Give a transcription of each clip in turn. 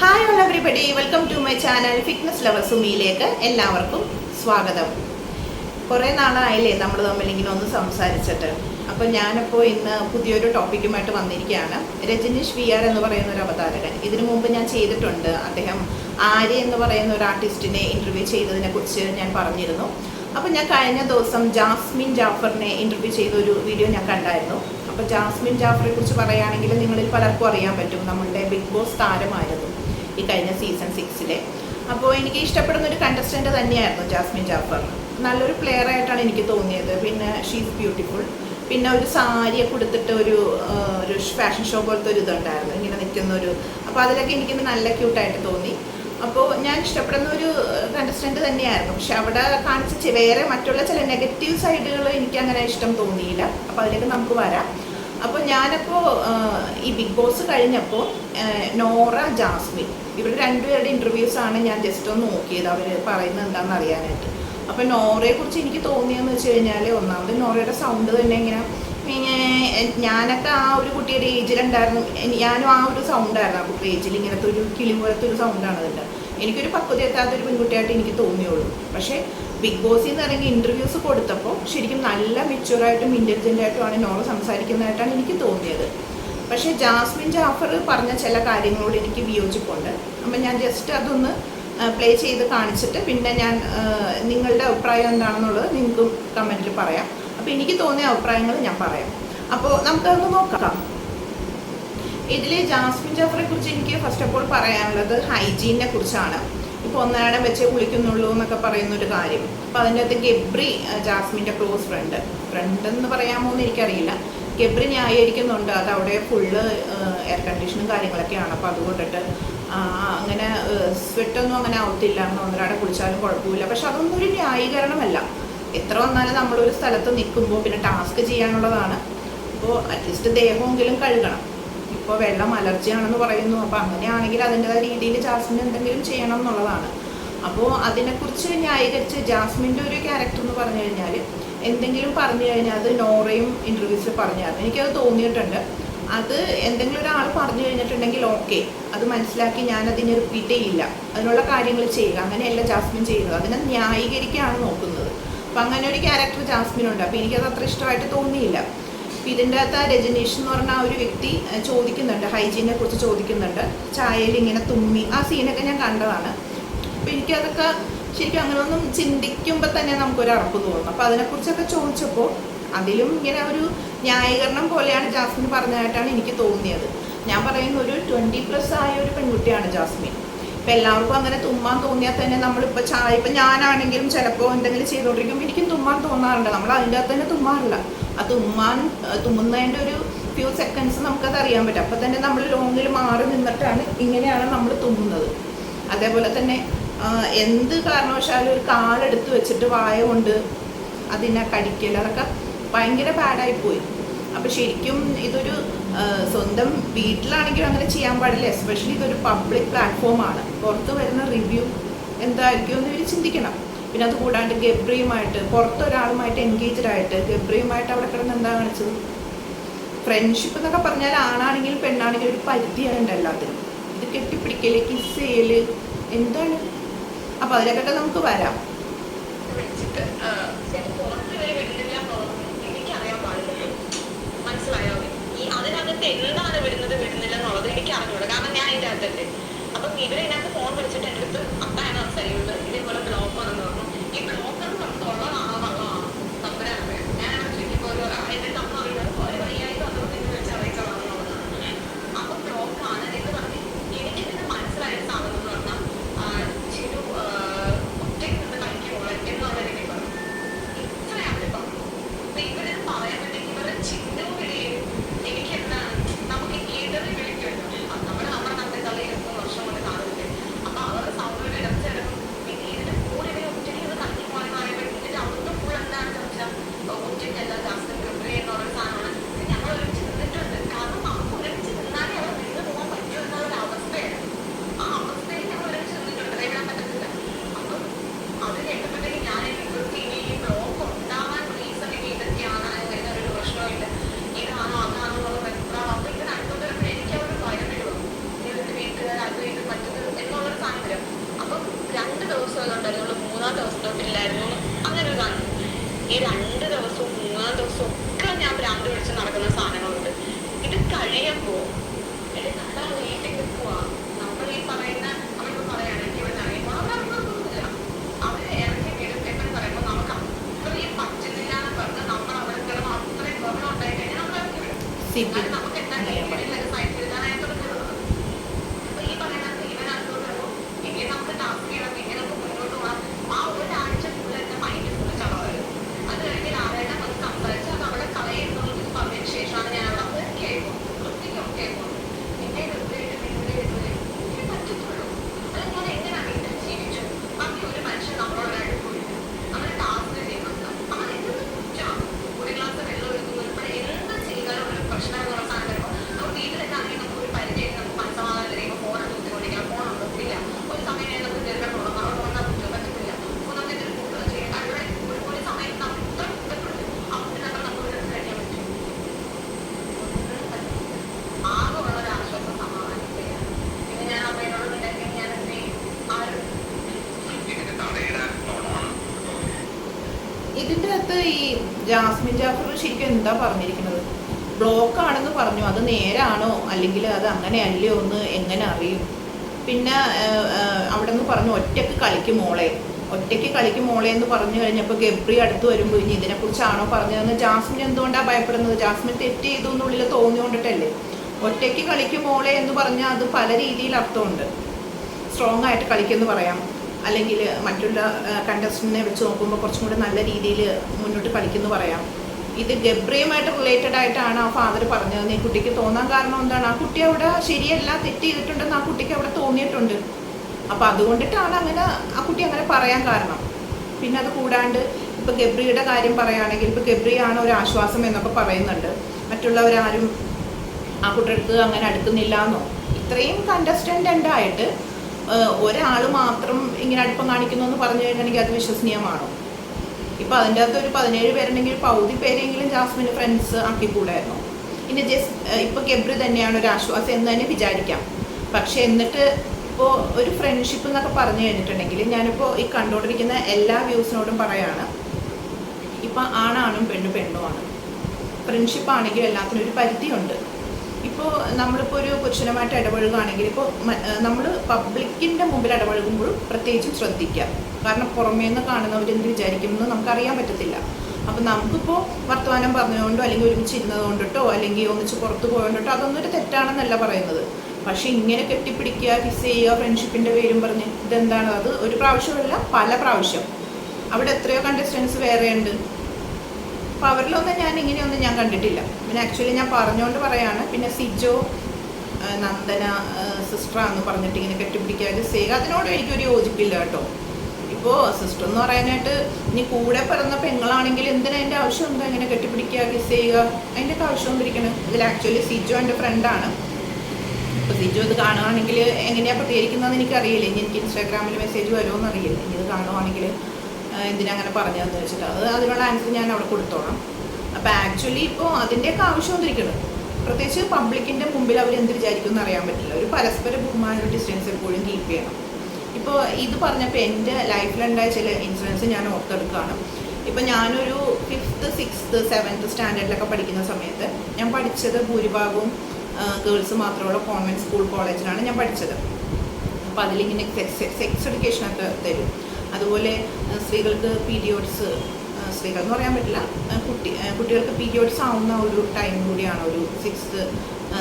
Hi all everybody welcome to my channel fitness lover സുമിയിലേക്ക് എല്ലാവർക്കും സ്വാഗതം. കുറേ നാളായില്ലേ നമ്മൾ തമ്മിൽ ഇങ്ങനെ ഒന്ന് സംസാരിച്ചിട്ട്. അപ്പോൾ ഞാനിപ്പോൾ ഇന്ന് പുതിയൊരു ടോപ്പിക്കുമായിട്ട് വന്നിരിക്കുകയാണ്. രജനീഷ് വി ആർ എന്ന് പറയുന്ന ഒരു അവതാരകൻ. ഇതിനു മുമ്പ് ഞാൻ ചെയ്തിട്ടുണ്ട്. അദ്ദേഹം ആര്യ എന്ന് പറയുന്ന ഒരു ആർട്ടിസ്റ്റിനെ ഇന്റർവ്യൂ ചെയ്തതിനെ കുറിച്ച് ഞാൻ പറഞ്ഞിരുന്നു. അപ്പോൾ ഞാൻ കഴിഞ്ഞ ദിവസം ജാസ്മിൻ ജാഫറിനെ ഇന്റർവ്യൂ ചെയ്ത ഒരു വീഡിയോ ഞാൻ കണ്ടായിരുന്നു. അപ്പോൾ ജാസ്മിൻ ജാഫറെ കുറിച്ച് പറയുകയാണെങ്കിൽ നിങ്ങളിൽ പലർക്കും അറിയാൻ പറ്റും. നമ്മളുടെ ബിഗ് ബോസ് താരമായിരുന്നു. ഈ കഴിഞ്ഞ സീസൺ സിക്സിലെ അപ്പോൾ എനിക്ക് ഇഷ്ടപ്പെടുന്ന ഒരു കണ്ടസ്റ്റന്റ് തന്നെയായിരുന്നു ജാസ്മിൻ ജാഫർ. നല്ലൊരു പ്ലെയർ ആയിട്ടാണ് എനിക്ക് തോന്നിയത്. പിന്നെ ഷീസ് ബ്യൂട്ടിഫുൾ പിന്നെ ഒരു സാരിയൊക്കെ കൊടുത്തിട്ട് ഒരു ഒരു ഫാഷൻ ഷോ പോലത്തെ ഒരു ഇതുണ്ടായിരുന്നു. ഇങ്ങനെ നിൽക്കുന്ന ഒരു അപ്പോൾ അതിലൊക്കെ എനിക്ക് നല്ല ക്യൂട്ടായിട്ട് തോന്നി. അപ്പോൾ ഞാൻ ഇഷ്ടപ്പെടുന്ന ഒരു കണ്ടസ്റ്റന്റ് തന്നെയായിരുന്നു. പക്ഷെ അവിടെ കാണിച്ച വേറെ മറ്റുള്ള ചില നെഗറ്റീവ് സൈഡുകൾ എനിക്ക് അങ്ങനെ ഇഷ്ടം തോന്നിയില്ല. അപ്പോൾ അതിലേക്ക് നമുക്ക് വരാം. അപ്പോൾ ഞാനപ്പോൾ ഈ ബിഗ് ബോസ് കഴിഞ്ഞപ്പോൾ നോറ ജാസ്മിൻ ഇവരുടെ രണ്ടുപേരുടെ ഇന്റർവ്യൂസ് ആണ് ഞാൻ ജസ്റ്റ് ഒന്ന് നോക്കിയത്. അവർ പറയുന്നത് എന്താണെന്ന് അറിയാനായിട്ട്. അപ്പോൾ നോറയെക്കുറിച്ച് എനിക്ക് തോന്നിയെന്ന് വെച്ച് കഴിഞ്ഞാൽ ഒന്നാമത് നോറയുടെ സൗണ്ട് തന്നെ ഇങ്ങനെ ഞാനൊക്കെ ആ ഒരു കുട്ടിയുടെ ഏജിലുണ്ടായിരുന്നു ഞാനും ആ ഒരു സൗണ്ടായിരുന്നു ആ കുട്ടിയുടെ ഏജിൽ ഇങ്ങനത്തെ ഒരു കിളി പോലത്തെ ഒരു സൗണ്ടാണ് അതിന്റെ എനിക്കൊരു പക്വത എത്താത്ത ഒരു പെൺകുട്ടിയായിട്ട് എനിക്ക് തോന്നിയുള്ളൂ. പക്ഷേ ബിഗ് ബോസിൽ നിന്ന് ഇറങ്ങി ഇന്റർവ്യൂസ് കൊടുത്തപ്പോൾ ശരിക്കും നല്ല മെച്യൂറായിട്ടും ഇന്റലിജന്റ് ആയിട്ടുമാണ് നോറ സംസാരിക്കുന്നതായിട്ടാണ് എനിക്ക് തോന്നിയത്. പക്ഷേ ജാസ്മിൻ ജാഫർ പറഞ്ഞ ചില കാര്യങ്ങളോട് എനിക്ക് വിയോജിപ്പുണ്ട്. അപ്പം ഞാൻ ജസ്റ്റ് അതൊന്ന് പ്ലേ ചെയ്ത് കാണിച്ചിട്ട് പിന്നെ ഞാൻ നിങ്ങളുടെ അഭിപ്രായം എന്താണെന്നുള്ളത് നിങ്ങൾക്ക് കമന്റിൽ പറയാം. അപ്പോൾ എനിക്ക് തോന്നിയ അഭിപ്രായങ്ങൾ ഞാൻ പറയാം. അപ്പോൾ നമുക്കതൊന്ന് നോക്കാം. ഇതിൽ ജാസ്മിൻ ജാഫറെ കുറിച്ച് എനിക്ക് ഫസ്റ്റ് ഓഫ് ഓൾ പറയാനുള്ളത് ഹൈജീനെ കുറിച്ചാണ്. ഒന്നരാടം വെച്ച് കുളിക്കുന്നുള്ളൂ എന്നൊക്കെ പറയുന്ന ഒരു കാര്യം. അപ്പോൾ അതിന്റെ അകത്ത് ഗബ്രി ജാസ്മിന്റെ ക്ലോസ് ഫ്രണ്ട് ഫ്രണ്ട് എന്ന് പറയാമോ എന്ന് എനിക്കറിയില്ല. ഗബ്രി ന്യായീകരിക്കുന്നുണ്ട്. അത് അവിടെ ഫുള്ള് എയർ കണ്ടീഷനും കാര്യങ്ങളൊക്കെയാണ്. അപ്പോൾ അതുകൊണ്ടിട്ട് അങ്ങനെ സ്വെറ്റൊന്നും അങ്ങനെ ആവത്തില്ല എന്ന് ഒന്നരാടെ കുളിച്ചാലും കുഴപ്പമില്ല. പക്ഷെ അതൊന്നും ഒരു ന്യായീകരണമല്ല. എത്ര വന്നാലും നമ്മളൊരു സ്ഥലത്ത് നിൽക്കുമ്പോൾ പിന്നെ ടാസ്ക് ചെയ്യാനുള്ളതാണ്. അപ്പോൾ അറ്റ്ലീസ്റ്റ് ദേഹമെങ്കിലും കഴുകണം. ഇപ്പോൾ വെള്ളം അലർജിയാണെന്ന് പറയുന്നു. അപ്പോൾ അങ്ങനെയാണെങ്കിൽ അതിന്റെതായ രീതിയിൽ ജാസ്മിൻ എന്തെങ്കിലും ചെയ്യണം എന്നുള്ളതാണ്. അപ്പോൾ അതിനെക്കുറിച്ച് ന്യായീകരിച്ച് ജാസ്മിന്റെ ഒരു ക്യാരക്ടർ എന്ന് പറഞ്ഞു കഴിഞ്ഞാൽ എന്തെങ്കിലും പറഞ്ഞു കഴിഞ്ഞാൽ അത് നോറയും ഇന്റർവ്യൂസിൽ പറഞ്ഞായിരുന്നു എനിക്കത് തോന്നിയിട്ടുണ്ട്. അത് എന്തെങ്കിലും ഒരാൾ പറഞ്ഞു കഴിഞ്ഞിട്ടുണ്ടെങ്കിൽ ഓക്കെ അത് മനസ്സിലാക്കി ഞാൻ അതിനെ റിപ്പീറ്റ് ചെയ്യില്ല. അതിനുള്ള കാര്യങ്ങൾ ചെയ്യുക. അങ്ങനെയല്ല ജാസ്മിൻ ചെയ്യുന്നത്. അതിനെ ന്യായീകരിക്കുകയാണ് നോക്കുന്നത്. അപ്പം അങ്ങനെ ഒരു ക്യാരക്ടർ ജാസ്മിൻ ഉണ്ട് അപ്പോൾ എനിക്കത് അത്ര ഇഷ്ടമായിട്ട് തോന്നിയില്ല. അപ്പം ഇതിന്റെ അകത്ത് രജനീഷ് എന്ന് പറഞ്ഞ ഒരു വ്യക്തി ചോദിക്കുന്നുണ്ട് ഹൈജീനെ കുറിച്ച് ചോദിക്കുന്നുണ്ട്. ചായയിൽ ഇങ്ങനെ തുമ്മി. ആ സീനൊക്കെ ഞാൻ കണ്ടതാണ്. അപ്പം എനിക്കതൊക്കെ ശരിക്കും അങ്ങനെയൊന്നും ചിന്തിക്കുമ്പോൾ തന്നെ നമുക്കൊരു അറപ്പ് തോന്നും. അപ്പം അതിനെക്കുറിച്ചൊക്കെ ചോദിച്ചപ്പോൾ അതിലും ഇങ്ങനെ ഒരു ന്യായീകരണം പോലെയാണ് ജാസ്മിൻ പറഞ്ഞതായിട്ടാണ് എനിക്ക് തോന്നിയത്. ഞാൻ പറയുന്ന ഒരു ട്വന്റി പ്ലസ് ആയ ഒരു പെൺകുട്ടിയാണ് ജാസ്മിൻ. ഇപ്പം എല്ലാവർക്കും അങ്ങനെ തുമ്മാൻ തോന്നിയാൽ തന്നെ നമ്മളിപ്പോൾ ചായ ഇപ്പം ഞാനാണെങ്കിലും ചിലപ്പോൾ എന്തെങ്കിലും ചെയ്തുകൊണ്ടിരിക്കുമ്പോൾ എനിക്കും തുമ്മാൻ തോന്നാറുണ്ട്. നമ്മൾ അതിന്റെ അകത്ത് തന്നെ തുമ്മാറില്ല. ആ തുമ്മാൻ ആ തുമ്മുന്നതിന്റെ ഒരു ഫ്യൂ സെക്കൻഡ്സ് നമുക്കത് അറിയാൻ പറ്റും. അപ്പം തന്നെ നമ്മൾ ലോങ്ങിൽ മാറി നിന്നിട്ടാണ് ഇങ്ങനെയാണ് നമ്മൾ തുമ്മുന്നത്. അതേപോലെ തന്നെ എന്ത് കാരണവശാലും ഒരു കാലെടുത്ത് വെച്ചിട്ട് വായ കൊണ്ട് അതിനെ കടിക്കൽ അതൊക്കെ ഭയങ്കര ബാഡായിപ്പോയി അപ്പം ശരിക്കും ഇതൊരു സ്വന്തം വീട്ടിലാണെങ്കിലും അങ്ങനെ ചെയ്യാൻ പാടില്ല. എസ്പെഷ്യലി ഇതൊരു പബ്ലിക് പ്ലാറ്റ്ഫോമാണ് പുറത്ത് വരുന്ന റിവ്യൂ എന്തായിരിക്കും എന്ന് ഇവർ ചിന്തിക്കണം. പിന്നെ അത് കൂടാണ്ട് ഗബ്രിയുമായിട്ട് പുറത്തൊരാളുമായിട്ട് എൻഗേജ്ഡ് ആയിട്ട് ഗബ്രിയുമായിട്ട് അവിടെ കിടന്ന് എന്താ കാണിച്ചത്? ഫ്രണ്ട്ഷിപ്പ് എന്നൊക്കെ പറഞ്ഞാൽ ആണാണെങ്കിലും പെണ്ണാണെങ്കിലും ഒരു പരിധിയുണ്ട് എല്ലാത്തിനും. ഇത് കെട്ടിപ്പിടിക്കൽ കിസ് ചെയ്യൽ എന്താണ്? അപ്പൊ അതിലേക്കൊക്കെ നമുക്ക് വരാം. മനസ്സിലായോ? അപ്പം ഇവരെ ഇതിനകത്ത് ഫോൺ വിളിച്ചിട്ട് എന്റെ അടുത്ത് അപ്പാണ് സംസാരിക്കുന്നത് ഇതേപോലെ ബ്ലോക്ക് ആണെന്ന് പറഞ്ഞു. ജാസ്മിൻ ജാഫർ ശരിക്കും എന്താ പറഞ്ഞിരിക്കുന്നത്? ബ്ലോക്ക് ആണെന്ന് പറഞ്ഞു. അത് നേരാണോ? അല്ലെങ്കിൽ അത് അങ്ങനെ അല്ലയോ എന്ന് എങ്ങനെ അറിയും? പിന്നെ അവിടെ നിന്ന് പറഞ്ഞു ഒറ്റയ്ക്ക് കളിക്കും മോളെ. ഒറ്റയ്ക്ക് കളിക്കും മോളെ എന്ന് പറഞ്ഞു കഴിഞ്ഞപ്പോൾ ഗബ്രി അടുത്ത് വരുമ്പോൾ ഇനി ഇതിനെക്കുറിച്ചാണോ പറഞ്ഞതെന്ന് ജാസ്മിൻ എന്തുകൊണ്ടാണ് ഭയപ്പെടുന്നത്? ജാസ്മിൻ തെറ്റ് ചെയ്തു എന്നുള്ളിൽ തോന്നിയോണ്ടിട്ടല്ലേ ഒറ്റയ്ക്ക് കളിക്കും മോളെ എന്ന് പറഞ്ഞാൽ അത് പല രീതിയിൽ അർത്ഥമുണ്ട്. സ്ട്രോങ് ആയിട്ട് കളിക്കുമെന്ന് പറയാം. അല്ലെങ്കിൽ മറ്റുള്ള കണ്ടസ്റ്റിനെ വെച്ച് നോക്കുമ്പോൾ കുറച്ചും കൂടി നല്ല രീതിയിൽ മുന്നോട്ട് കളിക്കുന്നു പറയാം. ഇത് ഗബ്രിയുമായിട്ട് റിലേറ്റഡ് ആയിട്ടാണ് ആ ഫാദർ പറഞ്ഞത് ഈ കുട്ടിക്ക് തോന്നാൻ കാരണം എന്താണ്? ആ കുട്ടി അവിടെ ശരിയല്ല തെറ്റ് ചെയ്തിട്ടുണ്ടെന്ന് ആ കുട്ടിക്ക് അവിടെ തോന്നിയിട്ടുണ്ട്. അപ്പോൾ അതുകൊണ്ടിട്ടാണ് അങ്ങനെ ആ കുട്ടി അങ്ങനെ പറയാൻ കാരണം. പിന്നെ അത് കൂടാണ്ട് ഇപ്പോൾ ഗബ്രിയുടെ കാര്യം പറയുകയാണെങ്കിൽ ഇപ്പോൾ ഗബ്രിയാണ് ഒരു ആശ്വാസം എന്നൊക്കെ പറയുന്നുണ്ട്. മറ്റുള്ളവരാരും ആ കുട്ടിയടുത്ത് അങ്ങനെ അടുക്കുന്നില്ല എന്നോ ഇത്രയും കണ്ടസ്റ്റന്റ് ഉണ്ടായിട്ട് ഒരാൾ മാത്രം ഇങ്ങനെ അടുപ്പം കാണിക്കുന്നു എന്ന് പറഞ്ഞു കഴിഞ്ഞാൽ അത് വിശ്വസനീയമാണോ? ഇപ്പൊ അതിന്റെ അകത്ത് ഒരു പതിനേഴ് പേരുണ്ടെങ്കിൽ പകുതി പേരെങ്കിലും ജാസ്മിന് ഫ്രണ്ട്സ് ആക്കിക്കൂടായിരുന്നു? ഇനി ജസ്റ്റ് ഇപ്പൊ കെബ്രി തന്നെയാണ് ഒരു ആശ്വാസം എന്ന് തന്നെ വിചാരിക്കാം. പക്ഷെ എന്നിട്ട് ഇപ്പോൾ ഒരു ഫ്രണ്ട്ഷിപ്പ് എന്നൊക്കെ പറഞ്ഞു കഴിഞ്ഞിട്ടുണ്ടെങ്കിൽ ഞാനിപ്പോൾ ഈ കണ്ടുകൊണ്ടിരിക്കുന്ന എല്ലാ വ്യൂസിനോടും പറയാണ് ഇപ്പം ആണാണും പെണ്ണും പെണ്ണുമാണ്. ഫ്രണ്ട്ഷിപ്പ് ആണെങ്കിൽ എല്ലാത്തിനും ഒരു പരിധിയുണ്ട്. ഇപ്പോൾ നമ്മളിപ്പോൾ ഒരു പുരുഷനുമായിട്ട് ഇടപഴകുകയാണെങ്കിൽ ഇപ്പോൾ നമ്മൾ പബ്ലിക്കിന്റെ മുമ്പിൽ ഇടപഴകുമ്പോഴും പ്രത്യേകിച്ചും ശ്രദ്ധിക്കുക. കാരണം പുറമേ നിന്ന് കാണുന്നവർ എന്ത് വിചാരിക്കുമെന്ന് നമുക്കറിയാൻ പറ്റത്തില്ല. അപ്പം നമുക്കിപ്പോൾ വർത്തമാനം പറഞ്ഞുകൊണ്ടോ അല്ലെങ്കിൽ ഒരുമിച്ച് ഇരുന്നത് കൊണ്ടിട്ടോ അല്ലെങ്കിൽ ഒന്നിച്ച് പുറത്ത് പോയോണ്ടിട്ടോ ഒരു തെറ്റാണെന്നല്ല പറയുന്നത്. പക്ഷേ ഇങ്ങനെ കെട്ടിപ്പിടിക്കുക കിസ് ചെയ്യുക ഫ്രണ്ട്ഷിപ്പിന്റെ പേരും പറഞ്ഞ് ഇതെന്താണ്? അത് ഒരു പ്രാവശ്യമല്ല പല പ്രാവശ്യം. അവിടെ എത്രയോ കണ്ടസ്റ്റൻസ് വേറെയുണ്ട്. അപ്പോൾ അവരിലൊന്നും ഞാൻ ഇങ്ങനെയൊന്നും ഞാൻ കണ്ടിട്ടില്ല. പിന്നെ ആക്ച്വലി ഞാൻ പറഞ്ഞുകൊണ്ട് പറയാണ്. പിന്നെ സിജോ നന്ദന സിസ്റ്റർ സിസ്റ്ററാന്ന് പറഞ്ഞിട്ട് ഇങ്ങനെ കെട്ടിപ്പിടിക്കാൻ സേക അതിനോട് എനിക്കൊരു യോജിപ്പില്ല കേട്ടോ. ഇപ്പോൾ സിസ്റ്റർ എന്ന് പറയാനായിട്ട് ഇനി കൂടെ പിറന്ന പെങ്ങളാണെങ്കിൽ എന്തിനാ അതിന്റെ ആവശ്യം? എന്താ ഇങ്ങനെ കെട്ടിപ്പിടിക്കുക കിസ് ചെയ്യുക? അതിന്റെ ഒക്കെ ആവശ്യം ഒന്നിരിക്കണം ഇതിൽ ആക്ച്വലി സിജോ എന്റെ ഫ്രണ്ടാണ് ഇപ്പോൾ സിജോ ഇത് കാണുകയാണെങ്കിൽ എങ്ങനെയാണ് പ്രതികരിക്കുന്നതെന്ന് എനിക്കറിയില്ല. ഇനി എനിക്ക് ഇൻസ്റ്റാഗ്രാമിൽ മെസ്സേജ് വരുമോ എന്നറിയില്ല ഇനി ഇത് കാണുവാണെങ്കിൽ എന്തിനാ അങ്ങനെ പറഞ്ഞതെന്ന് വെച്ചിട്ട്. അത് അതിനുള്ള ആൻസർ ഞാൻ അവിടെ കൊടുത്തോളാം. അപ്പോൾ ആക്ച്വലി ഇപ്പോൾ അതിന്റെയൊക്കെ ആവശ്യം വന്നിരിക്കുന്നത് പ്രത്യേകിച്ച് പബ്ലിക്കിന്റെ മുമ്പിൽ അവർ എന്ത് വിചാരിക്കും എന്ന് അറിയാൻ പറ്റില്ല. ഒരു പരസ്പര ബഹുമാനൊരു ഡിസ്റ്റൻസ് എപ്പോഴും കീപ്പ് ചെയ്യണം. ഇപ്പോൾ ഇത് പറഞ്ഞപ്പോൾ എന്റെ ലൈഫിലുണ്ടായ ചില ഇൻസിഡൻസ് ഞാൻ ഓർത്തെടുക്കുകയാണ്. ഇപ്പം ഞാനൊരു ഫിഫ്ത്ത് സിക്സ്ത്ത് സെവൻത്ത് സ്റ്റാൻഡേർഡിലൊക്കെ പഠിക്കുന്ന സമയത്ത് ഞാൻ പഠിച്ചത് ഭൂരിഭാഗവും ഗേൾസ് മാത്രമുള്ള കോൺവെന്റ് സ്കൂൾ കോളേജിലാണ് ഞാൻ പഠിച്ചത്. അപ്പോൾ അതിലിങ്ങനെ സെക്സ് എഡ്യൂക്കേഷനൊക്കെ തരും. അതുപോലെ സ്ത്രീകൾക്ക് പീരിയോഡ്സ് സ്ത്രീകൾ എന്ന് പറയാൻ പറ്റില്ല കുട്ടി കുട്ടികൾക്ക് പീരിയോഡ്സ് ആവുന്ന ഒരു ടൈം കൂടിയാണ് ഒരു സിക്സ്ത്ത്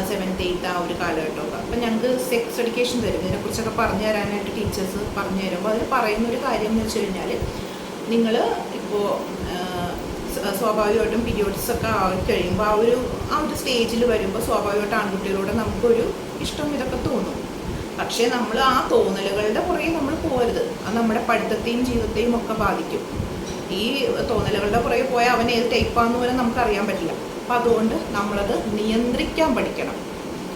സെവൻത്ത് എയ്ത്ത് ആ ഒരു കാലഘട്ടമൊക്കെ അപ്പം ഞങ്ങൾക്ക് സെക്സ് എഡ്യൂക്കേഷൻ തരും. ഇതിനെക്കുറിച്ചൊക്കെ പറഞ്ഞു തരാനായിട്ട് ടീച്ചേഴ്സ് പറഞ്ഞു തരുമ്പോൾ അതിൽ പറയുന്ന ഒരു കാര്യം എന്ന് വെച്ച് കഴിഞ്ഞാൽ നിങ്ങൾ ഇപ്പോൾ സ്വാഭാവികമായിട്ടും പീരിയോഡ്സ് ഒക്കെ ആയി കഴിയുമ്പോൾ ആ ഒരു ആ ഒരു സ്റ്റേജിൽ വരുമ്പോൾ സ്വാഭാവികമായിട്ട് ആൺകുട്ടികളോട് നമുക്കൊരു ഇഷ്ടം ഇതൊക്കെ തോന്നും. പക്ഷേ നമ്മൾ ആ തോന്നലുകളുടെ പുറകെ നമ്മൾ പോകരുത്. അത് നമ്മുടെ പഠിത്തത്തെയും ജീവിതത്തെയും ഒക്കെ ബാധിക്കും. ഈ തോന്നലുകളുടെ പുറകെ പോയാൽ അവൻ ഏത് ടൈപ്പാന്ന് പോലും നമുക്ക് അറിയാൻ പറ്റില്ല. അപ്പം അതുകൊണ്ട് നമ്മളത് നിയന്ത്രിക്കാൻ പഠിക്കണം.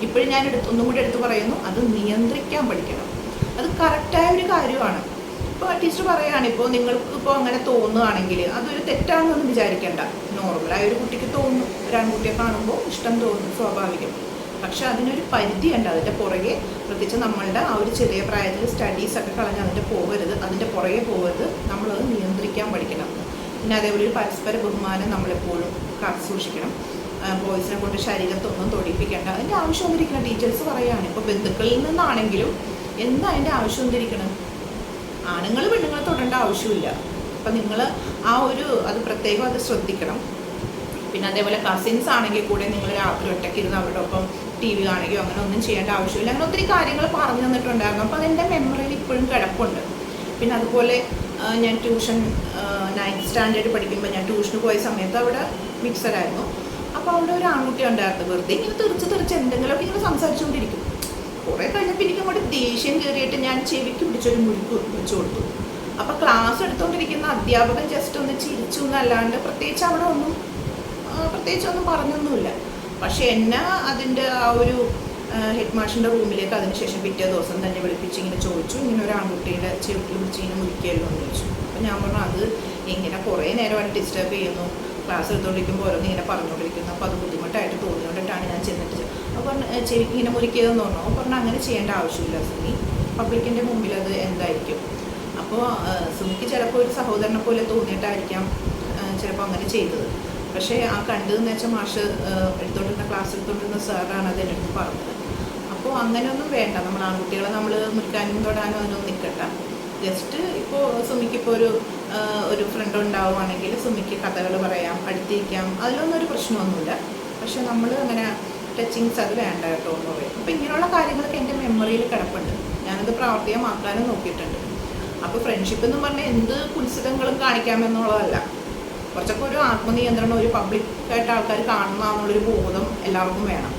ഇപ്പോഴും ഞാൻ എടുത്ത് ഒന്നും കൂടി എടുത്ത് പറയുന്നു അത് നിയന്ത്രിക്കാൻ പഠിക്കണം. അത് കറക്റ്റായ ഒരു കാര്യമാണ്. ഇപ്പോൾ ടീച്ചർ പറയുകയാണ് ഇപ്പോൾ നിങ്ങൾക്ക് ഇപ്പോൾ അങ്ങനെ തോന്നുകയാണെങ്കിൽ അതൊരു തെറ്റാണെന്നൊന്നും വിചാരിക്കേണ്ട. നോർമലായ ഒരു കുട്ടിക്ക് തോന്നും. ഒരു ആൺകുട്ടിയെ കാണുമ്പോൾ ഇഷ്ടം തോന്നും സ്വാഭാവികം. പക്ഷെ അതിനൊരു പരിധിയുണ്ട് അതിന്റെ പുറകെ പ്രത്യേകിച്ച് നമ്മളുടെ ആ ഒരു ചെറിയ പ്രായത്തിൽ സ്റ്റഡീസ് ഒക്കെ കളഞ്ഞ് അതിന്റെ പോകരുത്. അതിന്റെ പുറകെ പോകരുത്. നമ്മളത് നിയന്ത്രിക്കാൻ പഠിക്കണം. പിന്നെ അതേപോലെ ഒരു പരസ്പര ബഹുമാനം നമ്മളെപ്പോഴും കാത്തു സൂക്ഷിക്കണം. ബോയ്സിനെ കൊണ്ട് ശരീരത്തൊന്നും തൊടിപ്പിക്കേണ്ട. അതിന്റെ ആവശ്യം വന്നിരിക്കണം. ടീച്ചേഴ്സ് പറയുകയാണ് ഇപ്പോൾ ബന്ധുക്കളിൽ നിന്നാണെങ്കിലും എന്താ അതിന്റെ ആവശ്യം വന്നിരിക്കണം ആണുങ്ങൾ പെണ്ണുങ്ങളെ തൊടേണ്ട ആവശ്യമില്ല. അപ്പം നിങ്ങൾ ആ ഒരു അത് പ്രത്യേകം അത് ശ്രദ്ധിക്കണം. പിന്നെ അതേപോലെ കസിൻസ് ആണെങ്കിൽ കൂടെ നിങ്ങൾ രാത്രി ഒറ്റയ്ക്ക് ഇരുന്ന് അവരുടെ ഒപ്പം ടി വി കാണുകയോ അങ്ങനെ ഒന്നും ചെയ്യേണ്ട ആവശ്യമില്ല. അങ്ങനെ ഒത്തിരി കാര്യങ്ങൾ പറഞ്ഞു തന്നിട്ടുണ്ടായിരുന്നു. അപ്പോൾ അതെന്റെ മെമ്മറിയിൽ ഇപ്പോഴും കിടപ്പുണ്ട്. പിന്നെ അതുപോലെ ഞാൻ ട്യൂഷൻ നയൻത് സ്റ്റാൻഡേർഡ് പഠിക്കുമ്പോൾ ഞാൻ ട്യൂഷന് പോയ സമയത്ത് അവിടെ മിക്സഡായിരുന്നു അപ്പോൾ അവിടെ ഒരു ആൺകുട്ടി ഉണ്ടായിരുന്നു. വെറുതെ ഇങ്ങനെ തെറിച്ച് തെറിച്ച് എന്തെങ്കിലുമൊക്കെ ഇങ്ങനെ സംസാരിച്ചുകൊണ്ടിരിക്കും. കുറേ കഴിഞ്ഞപ്പോൾ എനിക്ക് അങ്ങോട്ട് ദേഷ്യം കയറിയിട്ട് ഞാൻ ചെവിക്ക് പിടിച്ചൊരു മുഴുക്ക് വെച്ച് കൊടുത്തു. അപ്പോൾ ക്ലാസ് എടുത്തുകൊണ്ടിരിക്കുന്ന അധ്യാപകൻ ജസ്റ്റ് ഒന്ന് ചിരിച്ചു എന്നല്ലാണ്ട് പ്രത്യേകിച്ച് അവിടെ ഒന്നും പ്രത്യേകിച്ച് ഒന്നും പറഞ്ഞൊന്നുമില്ല. പക്ഷെ എന്നെ അതിന്റെ ആ ഒരു ഹെഡ് മാഷിന്റെ റൂമിലേക്ക് അതിനുശേഷം പിറ്റേ ദിവസം തന്നെ വിളിപ്പിച്ച് ഇങ്ങനെ ചോദിച്ചു. ഇങ്ങനെ ഒരു ആൺകുട്ടിയുടെ ചെവിട്ടിൽ പിടിച്ച് ഇങ്ങനെ മുരിക്കല്ലോ എന്ന് ചോദിച്ചു. അപ്പം ഞാൻ പറഞ്ഞു അത് ഇങ്ങനെ കുറേ നേരമായിട്ട് ഡിസ്റ്റർബ് ചെയ്യുന്നു. ക്ലാസ് എടുത്തുകൊണ്ടിരിക്കുമ്പോൾ ഓരോന്ന് ഇങ്ങനെ പറഞ്ഞുകൊണ്ടിരിക്കുന്നു അപ്പോൾ അത് ബുദ്ധിമുട്ടായിട്ട് തോന്നിയോണ്ടിട്ടാണ് ഞാൻ ചെന്നിട്ട് അപ്പോൾ പറഞ്ഞു "ഏ, ചെവിക്ക് ഇങ്ങനെ മുറിക്കിയതെന്ന് പറഞ്ഞു. അപ്പോൾ പറഞ്ഞു അങ്ങനെ ചെയ്യേണ്ട ആവശ്യമില്ല സുമി. പബ്ലിക്കിന്റെ മുമ്പിൽ അത് എന്തായിരിക്കും? അപ്പോൾ സുമിക്ക് ചിലപ്പോൾ ഒരു സഹോദരനെ പോലെ തോന്നിയിട്ടായിരിക്കാം ചിലപ്പോൾ അങ്ങനെ ചെയ്തത്. പക്ഷേ ആ കണ്ടതെന്ന് വെച്ചാൽ മാഷ് എടുത്തോണ്ടിരുന്ന ക്ലാസ് എടുത്തോണ്ടിരുന്ന സാറാണ് അത് എന്റെ പറഞ്ഞത്. അപ്പോൾ അങ്ങനെയൊന്നും വേണ്ട. നമ്മൾ ആൺകുട്ടികളെ നമ്മൾ മുറിക്കാനും തൊടാനും അതിനൊന്നും നിൽക്കണ്ട ജസ്റ്റ് ഇപ്പോൾ സുമിക്ക് ഇപ്പോൾ ഒരു ഒരു ഫ്രണ്ട് ഉണ്ടാവുകയാണെങ്കിൽ സുമിക്ക് കഥകൾ പറയാം അടുത്തിരിക്കാം. അതിലൊന്നും ഒരു പ്രശ്നമൊന്നുമില്ല. പക്ഷെ നമ്മൾ അങ്ങനെ ടച്ചിങ്സ് അത് വേണ്ട കേട്ടോ എന്ന് പറയും. അപ്പോൾ ഇങ്ങനെയുള്ള കാര്യങ്ങളൊക്കെ എന്റെ മെമ്മറിയിൽ കിടപ്പുണ്ട്. ഞാനത് പ്രാവർത്തികമാക്കാനും നോക്കിയിട്ടുണ്ട്. അപ്പോൾ ഫ്രണ്ട്ഷിപ്പ് എന്ന് പറഞ്ഞാൽ എന്ത് കുത്സിതങ്ങളും കാണിക്കാമെന്നുള്ളതല്ല. കുറച്ചൊക്കെ ഒരു ആത്മനിയന്ത്രണം ഒരു പബ്ലിക് ആയിട്ട് ആൾക്കാർ കാണണമെന്നുള്ളൊരു ബോധം എല്ലാവർക്കും വേണം.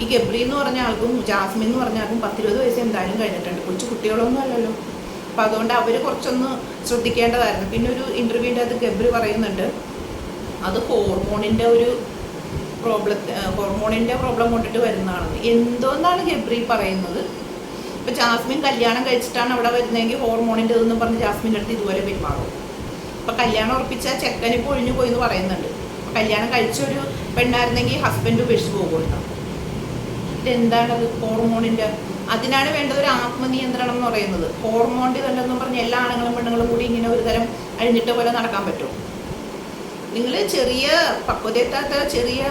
ഈ ഗബ്രി എന്ന് പറഞ്ഞ ആൾക്കും ജാസ്മിൻ എന്ന് പറഞ്ഞ ആൾക്കും പത്തിരുപത് വയസ്സ് എന്തായാലും കഴിഞ്ഞിട്ടുണ്ട്. കൊച്ചു കുട്ടികളൊന്നും അല്ലല്ലോ. അപ്പം അതുകൊണ്ട് അവർ കുറച്ചൊന്ന് ശ്രദ്ധിക്കേണ്ടതായിരുന്നു. പിന്നെ ഒരു ഇന്റർവ്യൂവിന്റെ അത് ഗബ്രി പറയുന്നുണ്ട്. അത് ഹോർമോണിന്റെ ഒരു പ്രോബ്ലം ഹോർമോണിന്റെ പ്രോബ്ലം കൊണ്ടിട്ട് വരുന്നതാണ്. എന്തോന്നാണ് ഗബ്രി പറയുന്നത്? ഇപ്പം ജാസ്മിൻ കല്യാണം കഴിച്ചിട്ടാണ് അവിടെ വരുന്നതെങ്കിൽ ഹോർമോണിന്റെ ഇതെന്ന് പറഞ്ഞ് ജാസ്മിന്റെ അടുത്ത് ഇതുപോലെ പെരുമാറും. ഇപ്പം കല്യാണം ഉറപ്പിച്ച ചെക്കന് ഇപ്പോൾ ഒഴിഞ്ഞു പോയി എന്ന് പറയുന്നുണ്ട്. അപ്പം കല്യാണം കഴിച്ചൊരു പെണ്ണായിരുന്നെങ്കിൽ ഹസ്ബൻഡ് ഉപേക്ഷിച്ച് പോകുമല്ലോ ഇതെന്താണത്? ഹോർമോണിന്റെ അതിനാണ് വേണ്ടത് ഒരു ആത്മനിയന്ത്രണം എന്ന് പറയുന്നത്. ഹോർമോണിന്റെ ഇതല്ലെന്നും പറഞ്ഞ് എല്ലാ ആണുങ്ങളും പെണ്ണുങ്ങളും കൂടി ഇങ്ങനെ ഒരു തരം അഴിഞ്ഞിട്ട പോലെ നടക്കാൻ പറ്റും. നിങ്ങൾ ചെറിയ പക്വതയെത്താത്ത ചെറിയ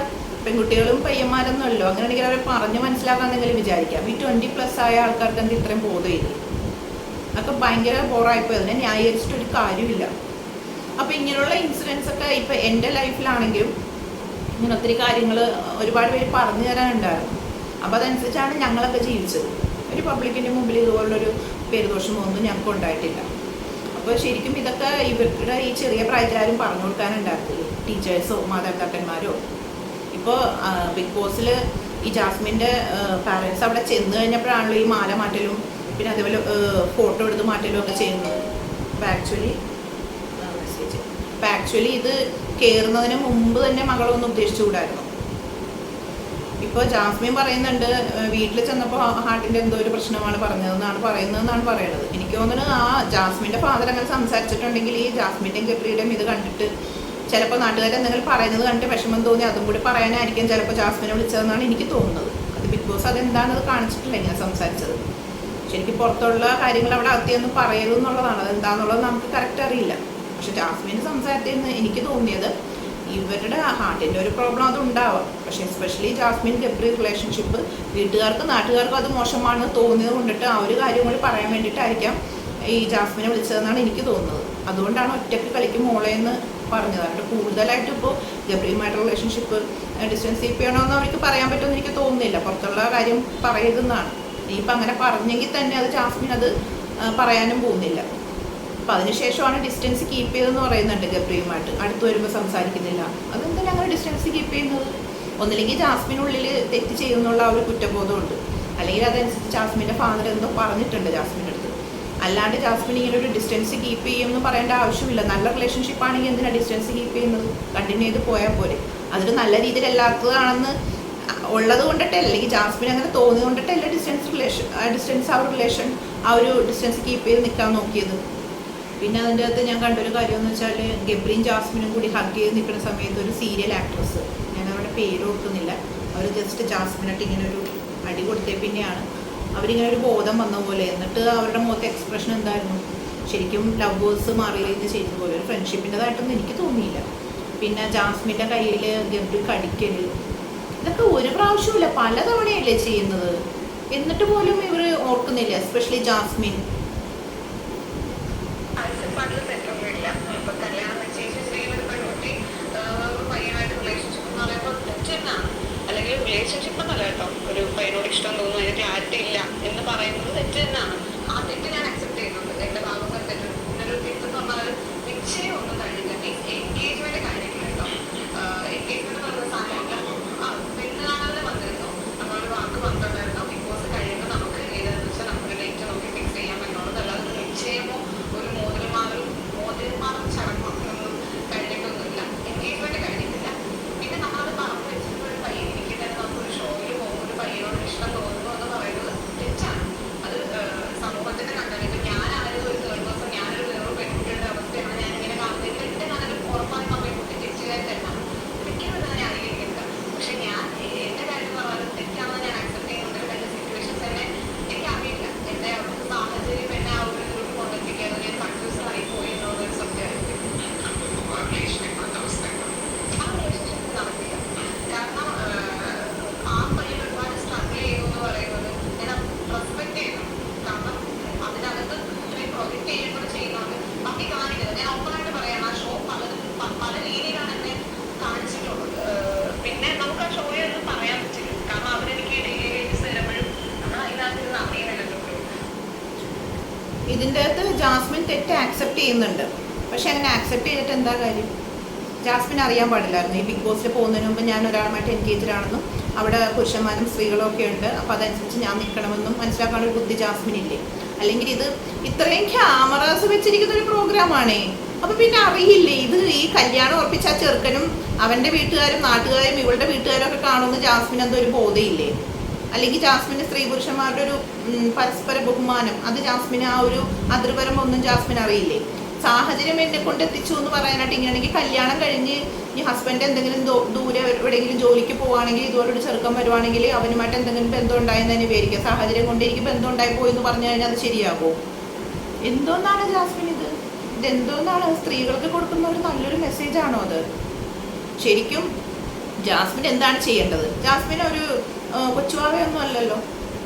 പെൺകുട്ടികളും പയ്യന്മാരൊന്നുമല്ലോ അങ്ങനെയാണെങ്കിൽ അവരെ പറഞ്ഞ് മനസ്സിലാക്കാന്നെങ്കിലും വിചാരിക്കാം. ഈ ട്വന്റി പ്ലസ് ആയ ആൾക്കാർക്ക് എന്ത് ഇത്രയും ബോധമില്ല അതൊക്കെ ഭയങ്കര ബോറായിപ്പോയി അതിനെ ന്യായീകരിച്ചിട്ടൊരു കാര്യമില്ല. അപ്പോൾ ഇങ്ങനെയുള്ള ഇൻസിഡൻസ് ഒക്കെ ഇപ്പോൾ എന്റെ ലൈഫിലാണെങ്കിലും ഇങ്ങനെ ഒത്തിരി കാര്യങ്ങൾ ഒരുപാട് പേര് പറഞ്ഞു തരാനുണ്ടായിരുന്നു. അപ്പോൾ അതനുസരിച്ചാണ് ഞങ്ങളൊക്കെ ജീവിച്ചത്. ഒരു പബ്ലിക്കിന്റെ മുമ്പിൽ ഇതുപോലുള്ളൊരു പേരുദോഷമോ ഒന്നും ഞങ്ങൾക്ക് ഉണ്ടായിട്ടില്ല. അപ്പോൾ ശരിക്കും ഇതൊക്കെ ഇവരുടെ ഈ ചെറിയ പ്രായത്തിലാരും പറഞ്ഞു കൊടുക്കാനുണ്ടായിരുന്നു ടീച്ചേഴ്സോ മാതാപിതാക്കന്മാരോ. ഇപ്പോൾ ബിഗ് ബോസിൽ ഈ ജാസ്മിന്റെ പാരൻസ് അവിടെ ചെന്ന് കഴിഞ്ഞപ്പോഴാണല്ലോ ഈ മാല മാറ്റലും പിന്നെ അതേപോലെ ഫോട്ടോ എടുത്ത് മാറ്റലും ഒക്കെ ചെയ്യുന്നത്. അപ്പോൾ ആക്ച്വലി ആക്ച്വലി ഇത് കയറുന്നതിന് മുമ്പ് തന്നെ മകളൊന്ന് ഉദ്ദേശിച്ചുകൂടായിരുന്നു ഇപ്പോൾ ജാസ്മിൻ പറയുന്നുണ്ട് വീട്ടിൽ ചെന്നപ്പോൾ ഹാർട്ടിന്റെ എന്തോ ഒരു പ്രശ്നമാണ് പറഞ്ഞതെന്നാണ് പറയുന്നതെന്നാണ് പറയുന്നത് എനിക്ക് തോന്നുന്നത് ആ ജാസ്മിന്റെ ഫാദർ അങ്ങനെ സംസാരിച്ചിട്ടുണ്ടെങ്കിൽ ഈ ജാസ്മിന്റെയും ഗബ്രിയുടെയും ഇത് കണ്ടിട്ട് ചിലപ്പോൾ നാട്ടുകാർ എന്തെങ്കിലും പറയുന്നത് കണ്ടിട്ട് വിഷമം തോന്നി അതും കൂടി പറയാനായിരിക്കും ചിലപ്പോൾ ജാസ്മിനെ വിളിച്ചതെന്നാണ് എനിക്ക് തോന്നുന്നത്. അത് ബിഗ് ബോസ് അതെന്താണെന്ന് കാണിച്ചിട്ടില്ല ഞാൻ സംസാരിച്ചത്. ശരിക്കും പുറത്തുള്ള കാര്യങ്ങൾ അവിടെ അകത്തിയൊന്നും പറയരുതെന്നുള്ളതാണ്. അത് അതെന്താണെന്നുള്ളത് നമുക്ക് കറക്റ്റ് അറിയില്ല. പക്ഷെ ജാസ്മിന് സംസാരത്തിൽ നിന്ന് എനിക്ക് തോന്നിയത് ഇവരുടെ ഹാർട്ടിന്റെ ഒരു പ്രോബ്ലം അത് ഉണ്ടാവാം. പക്ഷേ എസ്പെഷ്യലി ജാസ്മിൻ ഗബ്രി റിലേഷൻഷിപ്പ് വീട്ടുകാർക്കും നാട്ടുകാർക്കും അത് മോശമാണെന്ന് തോന്നിയത് കൊണ്ടിട്ട് ആ ഒരു കാര്യം കൂടി പറയാൻ വേണ്ടിയിട്ടായിരിക്കാം ഈ ജാസ്മിനെ വിളിച്ചതെന്നാണ് എനിക്ക് തോന്നുന്നത്. അതുകൊണ്ടാണ് ഒറ്റയ്ക്ക് കളിക്കും മോളെ എന്ന് പറഞ്ഞത്. അവരുടെ കൂടുതലായിട്ട് ഇപ്പോൾ ഗബ്രിയുമായിട്ടുള്ള റിലേഷൻഷിപ്പ് ഡിസ്റ്റൻസ് കീപ്പ് ചെയ്യണമെന്ന് അവർക്ക് പറയാൻ പറ്റുമെന്ന് എനിക്ക് തോന്നുന്നില്ല. പുറത്തുള്ള കാര്യം പറയരുതെന്നാണ്. ഇനിയിപ്പോൾ അങ്ങനെ പറഞ്ഞെങ്കിൽ തന്നെ അത് ജാസ്മിൻ അത് പറയാനും പോകുന്നില്ല. അപ്പം അതിനുശേഷമാണ് ഡിസ്റ്റൻസ് കീപ്പ് ചെയ്തതെന്ന് പറയുന്നുണ്ട് ഗബ്രിയുമായിട്ട്. അടുത്ത് വരുമ്പോൾ സംസാരിക്കുന്നില്ല. അതെന്താണ് അങ്ങനെ ഡിസ്റ്റൻസ് കീപ്പ് ചെയ്യുന്നത്? ഒന്നില്ലെങ്കിൽ ജാസ്മിനുള്ളിൽ തെറ്റ് ചെയ്യുന്നുള്ള ഒരു കുറ്റബോധമുണ്ട്. അല്ലെങ്കിൽ അതനുസരിച്ച് ജാസ്മിന്റെ ഫാദർ എന്തോ പറഞ്ഞിട്ടുണ്ട് ജാസ്മിന്റെ അടുത്ത്. അല്ലാണ്ട് ജാസ്മിൻ ഇങ്ങനെ ഒരു ഡിസ്റ്റൻസ് കീപ്പ് ചെയ്യുമെന്ന് പറയേണ്ട ആവശ്യമില്ല. നല്ല റിലേഷൻഷിപ്പ് ആണെങ്കിൽ എന്തിനാണ് ഡിസ്റ്റൻസ് കീപ്പ് ചെയ്യുന്നത്? കണ്ടിന്യൂ ചെയ്ത് പോയാൽ പോലെ അതൊരു നല്ല രീതിയിൽ എല്ലാത്തതാണെന്ന് ഉള്ളത് കൊണ്ടിട്ടല്ല അല്ലെങ്കിൽ ജാസ്മിൻ അങ്ങനെ തോന്നിയത് കൊണ്ടിട്ടല്ല ഡിസ്റ്റൻസ് റിലേഷൻ ഡിസ്റ്റൻസ് ആ ഒരു റിലേഷൻ ആ ഒരു ഡിസ്റ്റൻസ് കീപ്പ് ചെയ്ത് നിൽക്കാൻ നോക്കിയത്. പിന്നെ അതിന്റെ അകത്ത് ഞാൻ കണ്ടൊരു കാര്യം എന്ന് വെച്ചാൽ ഗബ്രിയും ജാസ്മിനും കൂടി ഹഗ് ചെയ്ത് നിൽക്കുന്ന സമയത്ത് ഒരു സീരിയൽ ആക്ട്രസ് ഞാൻ അവരുടെ പേര് ഓർക്കുന്നില്ല. അവർ ജസ്റ്റ് ജാസ്മിനായിട്ട് ഇങ്ങനെ ഒരു അടി കൊടുത്തേ പിന്നെയാണ്. അവരിങ്ങനെ ഒരു ബോധം വന്ന പോലെ. എന്നിട്ട് അവരുടെ മുഖത്തെ എക്സ്പ്രഷൻ എന്തായിരുന്നു? ശരിക്കും ലവേഴ്സ് മാറിയില്ലെന്ന് ചെയ്യുന്ന പോലെ. ഒരു ഫ്രണ്ട്ഷിപ്പിന്റെതായിട്ടൊന്നും എനിക്ക് തോന്നിയില്ല. പിന്നെ ജാസ്മിന്റെ കയ്യിൽ ഗബ്രി കടിക്കൽ ഇതൊക്കെ ഒരു പ്രാവശ്യമില്ല പലതവണയല്ലേ ചെയ്യുന്നത്? എന്നിട്ട് പോലും ഇവർ ഓർക്കുന്നില്ല എസ്പെഷ്യലി ജാസ്മിൻ. റിലേഷൻഷിപ്പ് എന്നല്ല കേട്ടോ. ഒരു പയ്യനോട് ഇഷ്ടം തോന്നുന്നു അതിന് ക്ലാരിറ്റി ഇല്ല എന്ന് പറയുന്നത് തെറ്റ് തന്നെയാണ്. ആ തെറ്റ് ഞാൻ അക്സെപ്റ്റ് ചെയ്യുന്നുണ്ട് എന്റെ ഭാഗം കൊണ്ട് തെറ്റ് ഒരു തെറ്റ് എന്ന് പറഞ്ഞാൽ നിശ്ചയം ഒന്നും കഴിഞ്ഞില്ല മീൻസ് എൻഗേജ്മെന്റ് കഴിഞ്ഞിട്ടില്ല കേട്ടോ എൻഗേജ്മെന്റ് പറഞ്ഞ സാധനം ആ പെണ്ണ് കാണാതെ വന്നിരുന്നു നമ്മളൊരു വാക്ക് വന്നിട്ടുണ്ടായിരുന്നു ബിഗ് ബോസ് കഴിയുമ്പോൾ നമുക്ക് ഏതാണെന്ന് വെച്ചാൽ നമുക്ക് ഡേറ്റ് നോക്കി ഫിക്സ് ചെയ്യാൻ പറ്റുള്ളതല്ലാതെ ഒരു നിശ്ചയമോ ഒരു മോതിരമാറും മോതിരമാറും ചടങ്ങോ ഒന്നും കഴിഞ്ഞിട്ടൊന്നുമില്ല എൻഗേജ്മെന്റ് കഴിഞ്ഞിട്ടില്ല പിന്നെ നമ്മളത് പറഞ്ഞു വെച്ചിട്ട് ഒരു പയ്യൻ ഇരിക്കട്ടെ നമുക്കൊരു ഷോയിൽ പോകുമ്പോൾ ഒരു പയ്യനോട് ഇഷ്ടം തോന്നുന്നു എന്ന് പറയുന്നത് തെറ്റാണ് അത് ഏഹ്, സമൂഹത്തിന്റെ കണ്ടാണ് ഇപ്പൊ ഞാനായാലും ഒരു തേർഡ് പേഴ്സൺ ഞാനൊരു വേറൊരു പെൺകുട്ടിയുടെ അവസ്ഥയാണ് ഞാൻ ഇങ്ങനെ കാണുന്നത് എന്റെ ഞാനൊരു ഉറപ്പായും അമ്മയെ കുട്ടി തെറ്റുകാരി തന്നെയാണ് ഒരിക്കലും അത് ഞാൻ അംഗീകരിക്കില്ല പക്ഷെ ഞാൻ എന്റെ കാര്യം പറഞ്ഞാൽ തെറ്റാണെന്ന് ഞാൻ അക്സെപ്റ്റ് ചെയ്യുന്നുണ്ട് എന്റെ സിറ്റുവേഷൻസ് തന്നെ എനിക്കറിയില്ല എന്റെ അവിടുത്തെ സാഹചര്യം എന്നെ ആ ഒരു ഇതിലോട്ട് കൊണ്ടെത്തിക്കാതെ ഞാൻ കൺഫ്യൂസ് ആയി പോയി എന്നുള്ളൊരു സത്യമായിരിക്കും റിലേഷൻ ഇപ്പോഴത്തെ അവസ്ഥ ആ റിലേഷൻഷിപ്പ് നടക്കില്ല കാരണം ആഹ്, ആ പയ്യൻ ഒരുപാട് സ്ട്രഗിൾ ചെയ്യുന്നു എന്ന് പറയുന്നത് ഞാൻ റെസ്പെക്ട് ചെയ്യുന്നു കാരണം അതിനകത്ത് ഇത്രയും പ്രൊജക്ട് ചെയ്യുമ്പോൾ ചെയ്യുന്നുണ്ട് ബാക്കി കാണിക്കുന്നത് ഞാൻ ഓപ്പണായിട്ട് പറയാം ആ ഷോ പലതും പ- പല രീതിയിലാണ് എന്നെ കാണിച്ചിട്ടുള്ളത് ആഹ്, പിന്നെ നമുക്ക് ആ ഷോയെ ഒന്നും പറയാൻ പറ്റില്ല കാരണം അവരെനിക്ക് ഡെയിലി തരുമ്പോഴും നമ്മൾ അതിനകത്ത് ഇരുന്ന് അറിയുന്നില്ലല്ലോ ഇതിന്റെ അകത്ത് ജാസ്മിൻ തെറ്റ് ആക്സെപ്റ്റ് ചെയ്യുന്നുണ്ട് പക്ഷെ അങ്ങനെ ആക്സെപ്റ്റ് ചെയ്തിട്ട് എന്താ കാര്യം ജാസ്മിൻ അറിയാൻ പാടില്ലായിരുന്നു. ഈ ബിഗ് ബോസിൽ പോകുന്നതിന് മുമ്പ് ഞാൻ ഒരാളുമായിട്ട് എൻഗേജ്ഡ് ആണെന്നും അവിടെ പുരുഷന്മാരും സ്ത്രീകളും ഒക്കെ ഉണ്ട്. അപ്പോൾ അതനുസരിച്ച് ഞാൻ നിൽക്കണമെന്നും മനസ്സിലാക്കാൻ ഒരു ബുദ്ധി ജാസ്മിൻ ഇല്ലേ? അല്ലെങ്കിൽ ഇത് ഇത്രയും ക്യാമറാസ് വെച്ചിരിക്കുന്ന ഒരു പ്രോഗ്രാമാണേ അപ്പൊ പിന്നെ അറിയില്ലേ ഇത് ഈ കല്യാണം ഉറപ്പിച്ച ആ ചെറുക്കനും അവന്റെ വീട്ടുകാരും നാട്ടുകാരും ഇവളുടെ വീട്ടുകാരും ഒക്കെ കാണുമെന്ന് ജാസ്മിൻ എന്തോ ഒരു ബോധയില്ലേ? അല്ലെങ്കിൽ ജാസ്മിന് സ്ത്രീ പുരുഷന്മാരുടെ ഒരു പരസ്പര ബഹുമാനം അത് ജാസ്മിന് ആ ഒരു അതിർവരമ്പൊന്നും ജാസ്മിൻ അറിയില്ലേ? സാഹചര്യം എന്നെ കൊണ്ട് എത്തിച്ചു എന്ന് പറയാനായിട്ട് ഇങ്ങനെയാണെങ്കിൽ കല്യാണം കഴിഞ്ഞ് ഈ ഹസ്ബൻഡ് എന്തെങ്കിലും ദൂരെ എവിടെയെങ്കിലും ജോലിക്ക് പോവുകയാണെങ്കിൽ ഇതുപോലെ ഒരു ചെറുക്കം വരുവാണെങ്കിൽ അവനുമായിട്ട് എന്തെങ്കിലും ബന്ധം ഉണ്ടായെന്ന് തന്നെ വിചാരിക്കുക സാഹചര്യം കൊണ്ട് എനിക്ക് ബന്ധം ഉണ്ടായി പോയി എന്ന് പറഞ്ഞു കഴിഞ്ഞാൽ അത് ശരിയാകുമോ എന്തോന്നാണ് ജാസ്മിൻ ഇത്? ഇതെന്തോന്നാണ്? സ്ത്രീകൾക്ക് കൊടുക്കുന്ന ഒരു നല്ലൊരു മെസ്സേജ് ആണോ അത്? ശരിക്കും ജാസ്മിൻ എന്താണ് ചെയ്യേണ്ടത്? ജാസ്മിൻ ഒരു കൊച്ചുവാവയൊന്നും അല്ലല്ലോ.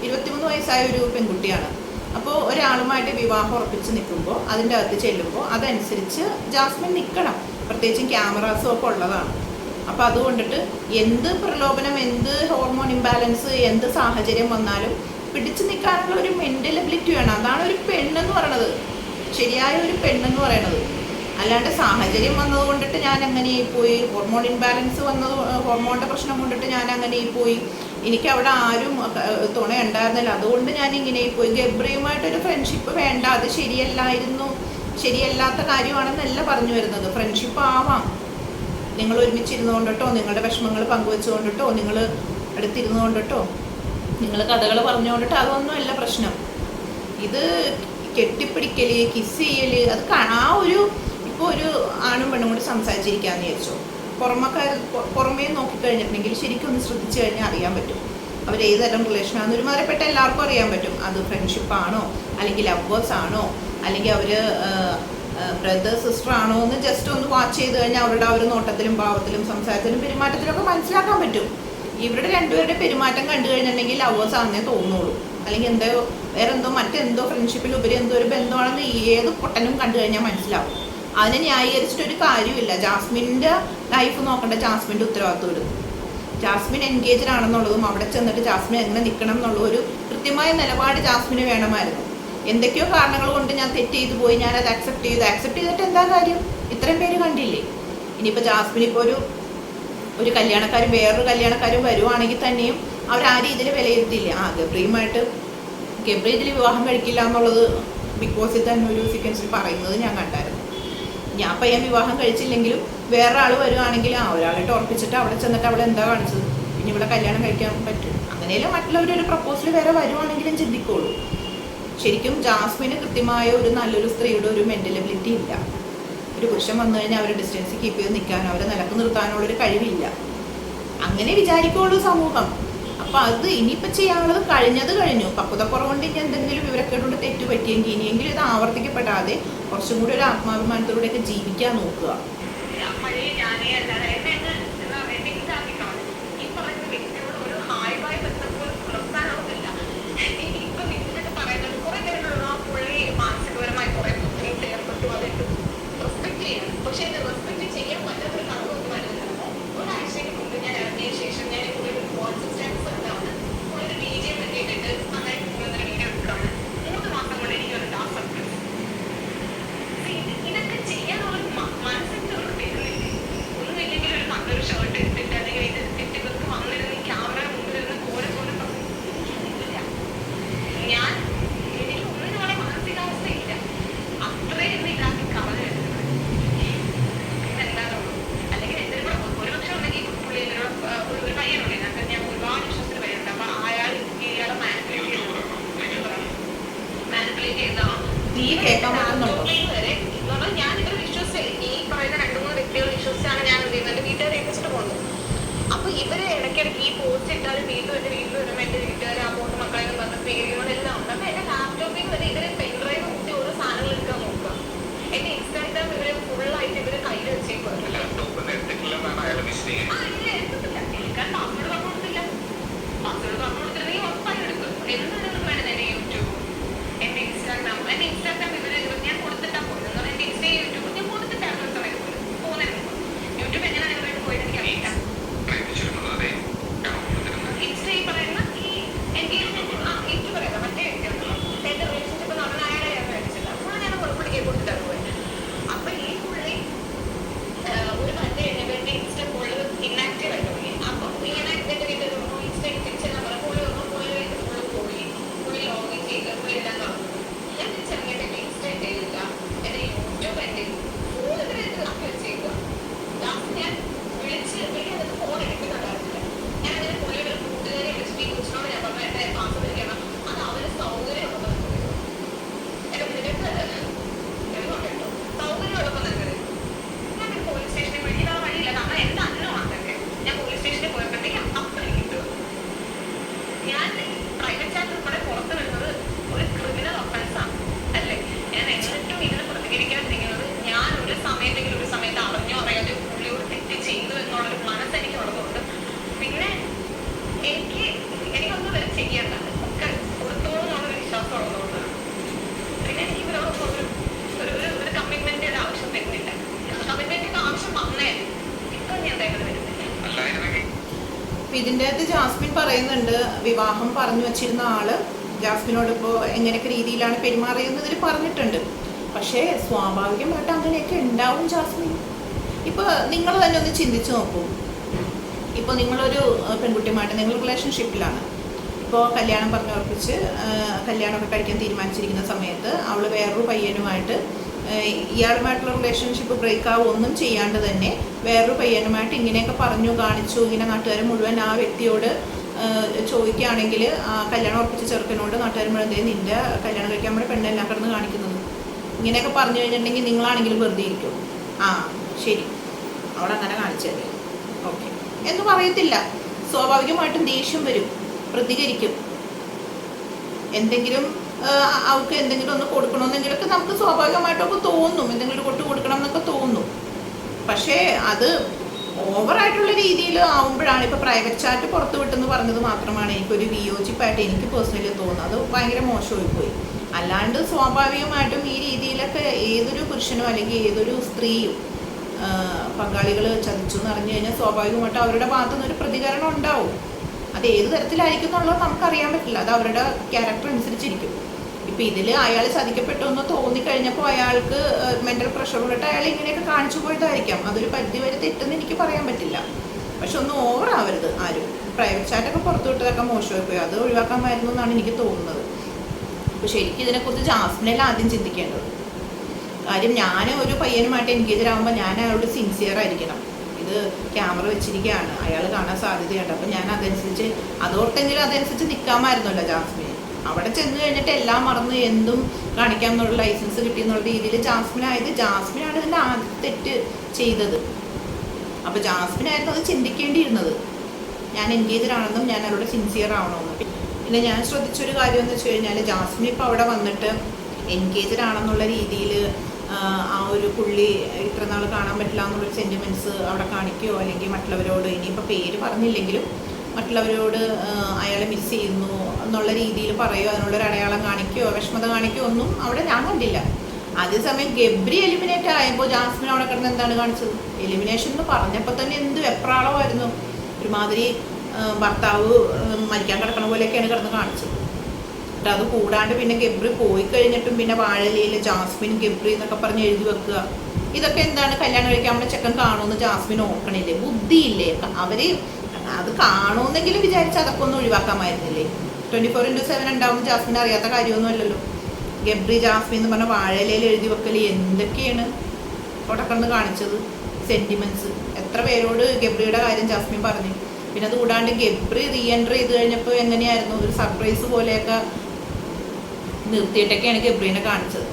ഇരുപത്തിമൂന്ന് വയസ്സായ ഒരു പെൺകുട്ടിയാണ്. അപ്പോൾ ഒരാളുമായിട്ട് വിവാഹം ഉറപ്പിച്ച് നിൽക്കുമ്പോൾ അതിന്റെ അകത്ത് ചെല്ലുമ്പോൾ അതനുസരിച്ച് ജാസ്മിൻ നിൽക്കണം. പ്രത്യേകിച്ചും ക്യാമറാസും ഒക്കെ ഉള്ളതാണ്. അപ്പോൾ അതുകൊണ്ടിട്ട് എന്ത് പ്രലോഭനം എന്ത് ഹോർമോൺ ഇംബാലൻസ് എന്ത് സാഹചര്യം വന്നാലും പിടിച്ചു നിൽക്കാനുള്ള ഒരു മെന്റൽ എബിലിറ്റി വേണം. അതാണ് ഒരു പെണ്ണെന്ന് പറയണത്. ശരിയായ ഒരു പെണ്ണെന്ന് പറയണത്. അല്ലാണ്ട് സാഹചര്യം വന്നത് കൊണ്ടിട്ട് ഞാൻ അങ്ങനെ പോയി ഹോർമോൺ ഇൻബാലൻസ് വന്നത് ഹോർമോണിന്റെ പ്രശ്നം കൊണ്ടിട്ട് ഞാൻ അങ്ങനെ പോയി. എനിക്ക് അവിടെ ആരും തുണ ഉണ്ടായിരുന്നില്ല അതുകൊണ്ട് ഞാൻ ഇങ്ങനെ പോയി. ഗബ്രിയുമായിട്ടൊരു ഫ്രണ്ട്ഷിപ്പ് വേണ്ട. അത് ശരിയല്ലായിരുന്നു. ശരിയല്ലാത്ത കാര്യമാണെന്നല്ല പറഞ്ഞു വരുന്നത്. ഫ്രണ്ട്ഷിപ്പ് ആവാം. നിങ്ങൾ ഒരുമിച്ചിരുന്നു കൊണ്ടിട്ടോ നിങ്ങളുടെ വിഷമങ്ങൾ പങ്കുവെച്ചുകൊണ്ടിട്ടോ നിങ്ങൾ അടുത്തിരുന്നു കൊണ്ടിട്ടോ നിങ്ങൾ കഥകൾ പറഞ്ഞുകൊണ്ടിട്ടോ അതൊന്നുമല്ല പ്രശ്നം. ഇത് കെട്ടിപ്പിടിക്കൽ കിസ് ചെയ്യൽ അത് കാണാ ഒരു ഇപ്പോൾ ഒരു ആണും പെണ്ണും കൂടി സംസാരിച്ചിരിക്കാന്ന് വിചാരിച്ചോ. പുറമക്കാർ പുറമേ നോക്കിക്കഴിഞ്ഞിട്ടുണ്ടെങ്കിൽ ശരിക്കും ഒന്ന് ശ്രദ്ധിച്ചു കഴിഞ്ഞാൽ അറിയാൻ പറ്റും. അവർ ഏതെല്ലാം റിലേഷനാണെന്ന് ഒരുമാതിരിപ്പെട്ട എല്ലാവർക്കും അറിയാൻ പറ്റും. അത് ഫ്രണ്ട്ഷിപ്പ് ആണോ അല്ലെങ്കിൽ ലവേഴ്സ് ആണോ അല്ലെങ്കിൽ അവർ ബ്രദർ സിസ്റ്റർ ആണോ എന്ന് ജസ്റ്റ് ഒന്ന് വാച്ച് ചെയ്ത് കഴിഞ്ഞാൽ അവരുടെ ആ ഒരു നോട്ടത്തിലും ഭാവത്തിലും സംസാരത്തിലും പെരുമാറ്റത്തിലും ഒക്കെ മനസ്സിലാക്കാൻ പറ്റും. ഇവരുടെ രണ്ടുപേരുടെ പെരുമാറ്റം കണ്ടു കഴിഞ്ഞിട്ടുണ്ടെങ്കിൽ ലവേഴ്സ് ആണെന്നേ തോന്നുള്ളൂ. അല്ലെങ്കിൽ എന്തോ വേറെ എന്തോ മറ്റെന്തോ ഫ്രണ്ട്ഷിപ്പിൽ ഉപരി എന്തോ ഒരു ബന്ധമാണെന്ന് ഏത് പൊട്ടനും കണ്ടു കഴിഞ്ഞാൽ മനസ്സിലാവും. അതിനെ ന്യായീകരിച്ചിട്ട് ഒരു കാര്യമില്ല. ജാസ്മിന്റെ ലൈഫ് നോക്കേണ്ട. ജാസ്മിന്റെ ഉത്തരവാദിത്വം എടുക്കും ജാസ്മിൻ എൻഗേജ്ഡ് ആണെന്നുള്ളതും അവിടെ ചെന്നിട്ട് ജാസ്മിൻ എങ്ങനെ നിൽക്കണം എന്നുള്ള ഒരു കൃത്യമായ നിലപാട് ജാസ്മിന് വേണമായിരുന്നു. എന്തൊക്കെയോ കാരണങ്ങൾ കൊണ്ട് ഞാൻ തെറ്റ് ചെയ്തു പോയി. ഞാൻ അത് അക്സെപ്റ്റ് ചെയ്തു. അക്സെപ്റ്റ് ചെയ്തിട്ട് എന്താ കാര്യം? ഇത്രയും പേര് കണ്ടില്ലേ? ഇനിയിപ്പോൾ ജാസ്മിൻ ഇപ്പോൾ ഒരു ഒരു കല്യാണക്കാരും വേറൊരു കല്യാണക്കാരും വരുവാണെങ്കിൽ തന്നെയും അവർ ആ രീതിയിൽ വിലയിരുത്തിയില്ല? ആ ഗബ്രിയുമായിട്ട് ഗബ്രി ഇതിൽ വിവാഹം കഴിക്കില്ല എന്നുള്ളത് ബിഗ് ബോസിൽ തന്നെ ഒരു സീക്വൻസിൽ പറയുന്നത് ഞാൻ കണ്ടായിരുന്നു. ഞാൻ പയ്യൻ വിവാഹം കഴിച്ചില്ലെങ്കിലും വേറെ ആൾ വരുവാണെങ്കിൽ ആ ഒരാളായിട്ട് ഉറപ്പിച്ചിട്ട് അവിടെ ചെന്നിട്ട് അവിടെ എന്താ കാണിച്ചത്? ഇനി ഇവിടെ കല്യാണം കഴിക്കാൻ പറ്റും. അങ്ങനെയല്ലേ മറ്റുള്ളവരൊരു പ്രപ്പോസൽ വേറെ വരുവാണെങ്കിലും ചിന്തിക്കോളൂ. ശരിക്കും ജാസ്മിന് കൃത്യമായ ഒരു നല്ലൊരു സ്ത്രീയുടെ ഒരു മെന്റൽ എബിലിറ്റി ഇല്ല. ഒരു പുരുഷൻ വന്നു കഴിഞ്ഞാൽ അവരെ ഡിസ്റ്റൻസ് കീപ്പ് ചെയ്ത് നിൽക്കാനോ അവരെ നിലയ്ക്ക് നിർത്താനോ ഒരു കഴിവില്ല. അങ്ങനെ വിചാരിക്കുള്ളൂ സമൂഹം. അപ്പൊ അത് ഇനിയിപ്പോ ചെയ്യാനുള്ളത് കഴിഞ്ഞത് കഴിഞ്ഞു. പക്വതക്കുറവുകൊണ്ട് ഇനി എന്തെങ്കിലും വിവരക്കേടുകൊണ്ട് തെറ്റ് പറ്റിയെങ്കിൽ ഇനിയെങ്കിലും ഇത് ആവർത്തിക്കപ്പെടാതെ കുറച്ചും കൂടി ഒരു ആത്മാഭിമാനത്തോടെയൊക്കെ ജീവിക്കാൻ നോക്കുക. നീ കേൾക്കാൻ പറ്റുന്നുണ്ടോ ഇവർ വിശ്വസിച്ച് ഈ പറയുന്ന രണ്ട് മൂന്ന് വ്യക്തികൾ വിശ്വസിച്ചാണ് ഞാൻ എന്ത് ചെയ്യുന്നത് എന്റെ വീട്ടുകാരെ ഏൽപ്പിച്ചിട്ട് പോകുന്നത് അപ്പൊ ഇവർ ഈ പോസ്റ്റ് ഇട്ടാൽ വീണ്ടും എന്റെ വീട്ടിൽ വരുമ്പോൾ എന്റെ വീട്ടുകാരെ ആ പോസ്റ്റ് മക്കളെ പറഞ്ഞ് സ്വീകരിക്കുന്നതെല്ലാം ഉണ്ട് അപ്പൊ എന്റെ ലാപ്ടോപ്പിൽ വരെ ഇവർ പെൻഡ്രൈവ് കുത്തി സാധനങ്ങൾ എടുക്കാൻ നോക്കുക എന്റെ ഇൻസ്റ്റാഗ്രാം ഇവർ ഫുള്ളായിട്ട് ഇവർ കയ്യിൽ വെച്ചേക്കുവായിരുന്നു ആ, ഇല്ല, എടുത്തിട്ടില്ല. എടുക്കാൻ password പറഞ്ഞു കൊടുത്തില്ല. password പറഞ്ഞു കൊടുത്തിരുന്നെങ്കിൽ ഉറപ്പായും എടുക്കും. എന്ത് നിങ്ങൾക്ക് വേണം എന്റെ യൂട്യൂബ്, എന്റെ ഇൻസ്റ്റാഗ്രാം, എന്റെ ഇൻസ്റ്റാഗ്രാം ഇവർ ഞാൻ കൊടുത്തിട്ടാ പോയത്. എന്ന് പറഞ്ഞാ എന്റെ ഇൻസ്റ്റയും യൂട്യൂബും ഞാൻ കൊടുത്തിട്ടായിരുന്നു ഒരു സമയത്ത് പോയത്. പോകുന്നതിന് മുമ്പ്. യൂട്യൂബ് എങ്ങനെയാണ് ഇവരായിട്ട് പോയത് എനിക്കറിയില്ല. പ്രേമിച്ചിരുന്നത് അതെ കാണുന്നിരുന്നത് ഇൻസ്റ്റ ഈ പറയുന്ന ഈ engagement, ആ, എനിക്ക് പറയാം, മറ്റേ വ്യക്തിയുണ്ടല്ലോ. എന്റെ relationship നടന്ന അയാളെ ഞാൻ മേടിച്ചില്ല. പുള്ളി ഞാൻ പുള്ളിക്ക് കൊടുത്തിട്ടാണ് പോയത്. അപ്പൊ ഈ പുള്ളി ആഹ് ഒരു പണ്ട് കഴിഞ്ഞപ്പോ എന്റെ ഇൻസ്റ്റ ഫുള്ള് ഇന്നാക്റ്റീവ് ആയിട്ട് പോയി അപ്പൊ ഇങ്ങനെ എന്റെ വീട്ടിൽ പറഞ്ഞു ഇൻസ്റ്റ തിരിച്ചെല്ലാം പറഞ്ഞു പുള്ളി വന്നു പുള്ളി വീട്ടിൽ ഫുള്ള് പോയി പുള്ളി ലോഗിൻ ചെയ്ത് പുള്ളി എല്ലാം നടന്നു ഞാൻ തിരിച്ചിറങ്ങിയിട്ട് എന്റെ ഇൻസ്റ്റ എന്റെ ഇല്ല എന്റെ യൂട്യൂബ് എന്റെ ഫുൾ ഇതിനായിട്ട് ആക്കി വെച്ചേക്കുക ലാസ്റ്റ് ഞാൻ വിളിച്ച് വിളിക്കാൻ ഫോൺ എടുക്കുന്നുണ്ടായിരുന്നില്ല ഞാൻ അങ്ങനെ പുള്ളിയുടെ ഒരു കൂട്ടുകാരെ വിളിച്ചിട്ട് ഈ കൊച്ചിനോട് ഞാൻ പറഞ്ഞു എന്റെ പാസ്വേഡ് ഇരിക്കണം അത് അവന് സൗകര്യമുള്ളത് എന്റെ നിനക്ക് എന്തുകൊണ്ട് കേട്ടോ സൗകര്യമുള്ളപ്പോൾ നല്ലത് ഞാൻ ഒരു പോലീസ് സ്റ്റേഷനിൽ വിളിച്ച് ഇതാ വഴിയില്ല കാരണം എന്റെ അന്നമാണ് അതൊക്കെ ഞാൻ പോലീസ് സ്റ്റേഷനിൽ പോയപ്പോഴത്തേക്ക് അപ്പം എനിക്ക് കിട്ടും ഞാൻ പ്രൈവറ്റ് ചാറ്റ് ഉൾപ്പെടെ പുറത്ത് വരുന്നത് ഒരു ക്രിമിനൽ ഒഫൻസ് ആണ് അല്ലേ ഞാൻ എന്നിട്ടും ഇതിന് പ്രതികരിക്കാതിരിക്കുന്നത് ഞാൻ ഒരു സമയത്തെങ്കിലും ഒരു സമയത്ത് അറിഞ്ഞോ അറിയാതെ പുള്ളി ഒരു തെറ്റ് ചെയ്തു എന്നുള്ളൊരു മനസ്സ് എനിക്ക് ഉള്ളതുകൊണ്ട് പിന്നെ എനിക്ക് എനിക്കൊന്നും വരെ ചെയ്യേണ്ട ഒക്കെ കൊടുത്തോളൂ എന്നുള്ളൊരു വിശ്വാസം ഉള്ളതുകൊണ്ടാണ് പിന്നെ എനിക്ക് ഇവരോടൊപ്പം ഒരു ഒരു ഒരു ഒരു കമ്മിറ്റ്മെന്റിന്റെ ആവശ്യം വരുന്നില്ല കമ്മിറ്റ്മെന്റിന്റെ ആവശ്യം വന്നേ ഇതിന്റെ അകത്ത് ജാസ്മിൻ പറയുന്നുണ്ട് വിവാഹം പറഞ്ഞു വച്ചിരുന്ന ആൾ ജാസ്മിനോട് ഇപ്പോൾ എങ്ങനെയൊക്കെ രീതിയിലാണ് പെരുമാറിയെന്നതിൽ പറഞ്ഞിട്ടുണ്ട്. പക്ഷേ സ്വാഭാവികമായിട്ട് അങ്ങനെയൊക്കെ ഉണ്ടാവും ജാസ്മിൻ. ഇപ്പോൾ നിങ്ങൾ തന്നെ ഒന്ന് ചിന്തിച്ചു നോക്കൂ. ഇപ്പോൾ നിങ്ങളൊരു പെൺകുട്ടിയുമായിട്ട് നിങ്ങൾ റിലേഷൻഷിപ്പിലാണ് ഇപ്പോൾ കല്യാണം പറഞ്ഞു ഉറപ്പിച്ച് കല്യാണമൊക്കെ കഴിക്കാൻ തീരുമാനിച്ചിരിക്കുന്ന സമയത്ത് അവൾ വേറൊരു പയ്യനുമായിട്ട് ഇയാളുമായിട്ടുള്ള റിലേഷൻഷിപ്പ് ബ്രേക്ക് ആവുക ഒന്നും ചെയ്യാണ്ട് തന്നെ വേറൊരു പയ്യനുമായിട്ട് ഇങ്ങനെയൊക്കെ പറഞ്ഞു കാണിച്ചു. ഇങ്ങനെ നാട്ടുകാർ മുഴുവൻ ആ വ്യക്തിയോട് ചോദിക്കുകയാണെങ്കിൽ കല്യാണം ഉറപ്പിച്ച ചെറുക്കനോട് നാട്ടുകാർ മുഴുവൻ "ദേ നിന്റെ കല്യാണം കഴിക്കാൻ നമ്മുടെ പെണ്ണെല്ലാം കിടന്ന് കാണിക്കുന്നത്. ഇങ്ങനെയൊക്കെ പറഞ്ഞു കഴിഞ്ഞിട്ടുണ്ടെങ്കിൽ നിങ്ങളാണെങ്കിലും വെറുതെ ഇരിക്കും. ആ ശരി. അവളങ്ങനെ കാണിച്ചത് ഓക്കെ. എന്ന് പറയത്തില്ല. സ്വാഭാവികമായിട്ടും ദേഷ്യം വരും. പ്രതികരിക്കും. എന്തെങ്കിലും അവൾക്ക് എന്തെങ്കിലും ഒന്ന് കൊടുക്കണമെന്നെങ്കിലൊക്കെ നമുക്ക് സ്വാഭാവികമായിട്ടൊക്കെ തോന്നും. എന്തെങ്കിലും കൊട്ട് കൊടുക്കണം എന്നൊക്കെ തോന്നും. പക്ഷേ അത് ഓവറായിട്ടുള്ള രീതിയിൽ ആവുമ്പോഴാണ് ഇപ്പോൾ പ്രൈവറ്റ് ചാറ്റ് പുറത്തു വിട്ടെന്ന് പറഞ്ഞത് മാത്രമാണ്. എനിക്കൊരു വിയോജിപ്പായിട്ട് എനിക്ക് പേഴ്സണലി തോന്നുന്നത് അത് ഭയങ്കര മോശമായി പോയി. അല്ലാണ്ട് സ്വാഭാവികമായിട്ടും ഈ രീതിയിലൊക്കെ ഏതൊരു പുരുഷനും അല്ലെങ്കിൽ ഏതൊരു സ്ത്രീയും പങ്കാളികൾ ചതിച്ചു എന്ന് അറിഞ്ഞു കഴിഞ്ഞാൽ സ്വാഭാവികമായിട്ടും അവരുടെ ഭാഗത്തുനിന്ന് ഒരു പ്രതികരണം ഉണ്ടാവും. അത് ഏത് തരത്തിലായിരിക്കും എന്നുള്ളത് നമുക്കറിയാൻ പറ്റില്ല. അത് അവരുടെ ക്യാരക്ടർ അനുസരിച്ചിരിക്കും. ഇപ്പം ഇതിൽ അയാൾ ചതിക്കപ്പെട്ടു എന്ന് തോന്നിക്കഴിഞ്ഞപ്പോൾ അയാൾക്ക് മെന്റൽ പ്രഷർ കൊണ്ടിട്ട് അയാൾ ഇങ്ങനെയൊക്കെ കാണിച്ചു പോയതായിരിക്കാം. അതൊരു പരിധി വരെ തെറ്റെന്ന് എനിക്ക് പറയാൻ പറ്റില്ല. പക്ഷെ ഒന്നും ഓവർ ആവരുത് ആരും. പ്രൈവറ്റ് ചാറ്റൊക്കെ പുറത്തു വിട്ടതൊക്കെ മോശമായി പോയി അത് ഒഴിവാക്കാമായിരുന്നു എന്നാണ് എനിക്ക് തോന്നുന്നത്. അപ്പോൾ ശരിക്കും ഇതിനെക്കുറിച്ച് ജാസ്മിനല്ല ആദ്യം ചിന്തിക്കേണ്ടത്. കാര്യം ഞാൻ ഒരു പയ്യനുമായിട്ട് എൻഗേജ് ആകുമ്പോൾ ഞാൻ അയാളോട് സിൻസിയർ ആയിരിക്കണം. ഇത് ക്യാമറ വെച്ചിരിക്കുകയാണ്. അയാൾ കാണാൻ സാധ്യതയുണ്ട്. അപ്പം ഞാൻ അതനുസരിച്ച് അതോർത്തെങ്കിലും അതനുസരിച്ച് നിൽക്കാമായിരുന്നല്ലോ ജാസ്മിൻ. അവിടെ ചെന്ന് കഴിഞ്ഞിട്ട് എല്ലാം മറന്ന് എന്തും കാണിക്കാം എന്നുള്ള ലൈസൻസ് കിട്ടി എന്നുള്ള രീതിയിൽ ജാസ്മിൻ ആയത് ജാസ്മിനാണ് ഇതിന്റെ ആദ്യ തെറ്റ് ചെയ്തത്. അപ്പോൾ ജാസ്മിനായിരുന്നു അത് ചിന്തിക്കേണ്ടിയിരുന്നത്. ഞാൻ എൻഗേജഡ് ആണെന്നും ഞാൻ അവരോട് സിൻസിയർ ആവണമെന്നും. പിന്നെ ഞാൻ ശ്രദ്ധിച്ചൊരു കാര്യം എന്ന് വെച്ച് കഴിഞ്ഞാൽ ജാസ്മിൻ ഇപ്പോൾ അവിടെ വന്നിട്ട് എൻഗേജഡ് ആണെന്നുള്ള രീതിയിൽ ആ ഒരു പുള്ളി ഇത്ര നാൾ കാണാൻ പറ്റില്ല എന്നുള്ളൊരു സെന്റിമെന്റ്സ് അവിടെ കാണിക്കുകയോ അല്ലെങ്കിൽ മറ്റുള്ളവരോട് ഇനിയിപ്പോൾ പേര് പറഞ്ഞില്ലെങ്കിലും മറ്റുള്ളവരോട് അയാളെ മിസ് ചെയ്യുന്നു എന്നുള്ള രീതിയിൽ പറയുകയോ അതിനുള്ളൊരു അടയാളം കാണിക്കുകയോ വിഷമത കാണിക്കുകയോ ഒന്നും അവിടെ ഞാൻ കണ്ടില്ല. അതേസമയം ഗബ്രി എലിമിനേറ്റ് ആയപ്പോൾ ജാസ്മിൻ അവിടെ കിടന്ന് എന്താണ് കാണിച്ചത്? എലിമിനേഷൻ എന്ന് പറഞ്ഞപ്പോൾ തന്നെ എന്ത് വെപ്രാളമായിരുന്നു. ഒരുമാതിരി ഭർത്താവ് മരിക്കാൻ കിടക്കണ പോലെയൊക്കെയാണ് കിടന്ന് കാണിച്ചത്. എന്നിട്ട് അത് കൂടാണ്ട് പിന്നെ ഗബ്രി പോയി കഴിഞ്ഞിട്ടും പിന്നെ വാഴലയിൽ ജാസ്മിൻ ഗബ്രി എന്നൊക്കെ പറഞ്ഞ് എഴുതി വെക്കുക. ഇതൊക്കെ എന്താണ്? കല്യാണം കഴിക്കാൻ നമ്മുടെ ചെക്കൻ കാണുമെന്ന് ജാസ്മിൻ ഓർക്കണില്ലേ? ബുദ്ധിയില്ലേ? അവർ അത് കാണുമെന്നെങ്കിലും വിചാരിച്ച് അതൊക്കെ ഒന്ന് ഒഴിവാക്കാമായിരുന്നില്ലേ ട്വന്റി ഫോർ ഇന്റു സെവൻ ഉണ്ടാവുമ്പോൾ ജാസ്മിൻ അറിയാത്ത കാര്യമൊന്നും അല്ലല്ലോ. ഗബ്രി ജാസ്മിൻ എന്ന് പറഞ്ഞ വാഴയിലയിൽ എഴുതി വെക്കൽ എന്തൊക്കെയാണ്? കണ്ട് കാണിച്ചത് സെന്റിമെന്റ്സ് എത്ര പേരോട് ഗബ്രിയുടെ കാര്യം ജാസ്മിൻ പറഞ്ഞു. പിന്നെ അത് കൂടാണ്ട് ഗബ്രി റീ എൻട്രി ചെയ്ത് കഴിഞ്ഞപ്പോൾ എങ്ങനെയായിരുന്നു? ഒരു സർപ്രൈസ് പോലെയൊക്കെ നിർത്തിയിട്ടൊക്കെയാണ് ഗബ്രീനെ കാണിച്ചത്.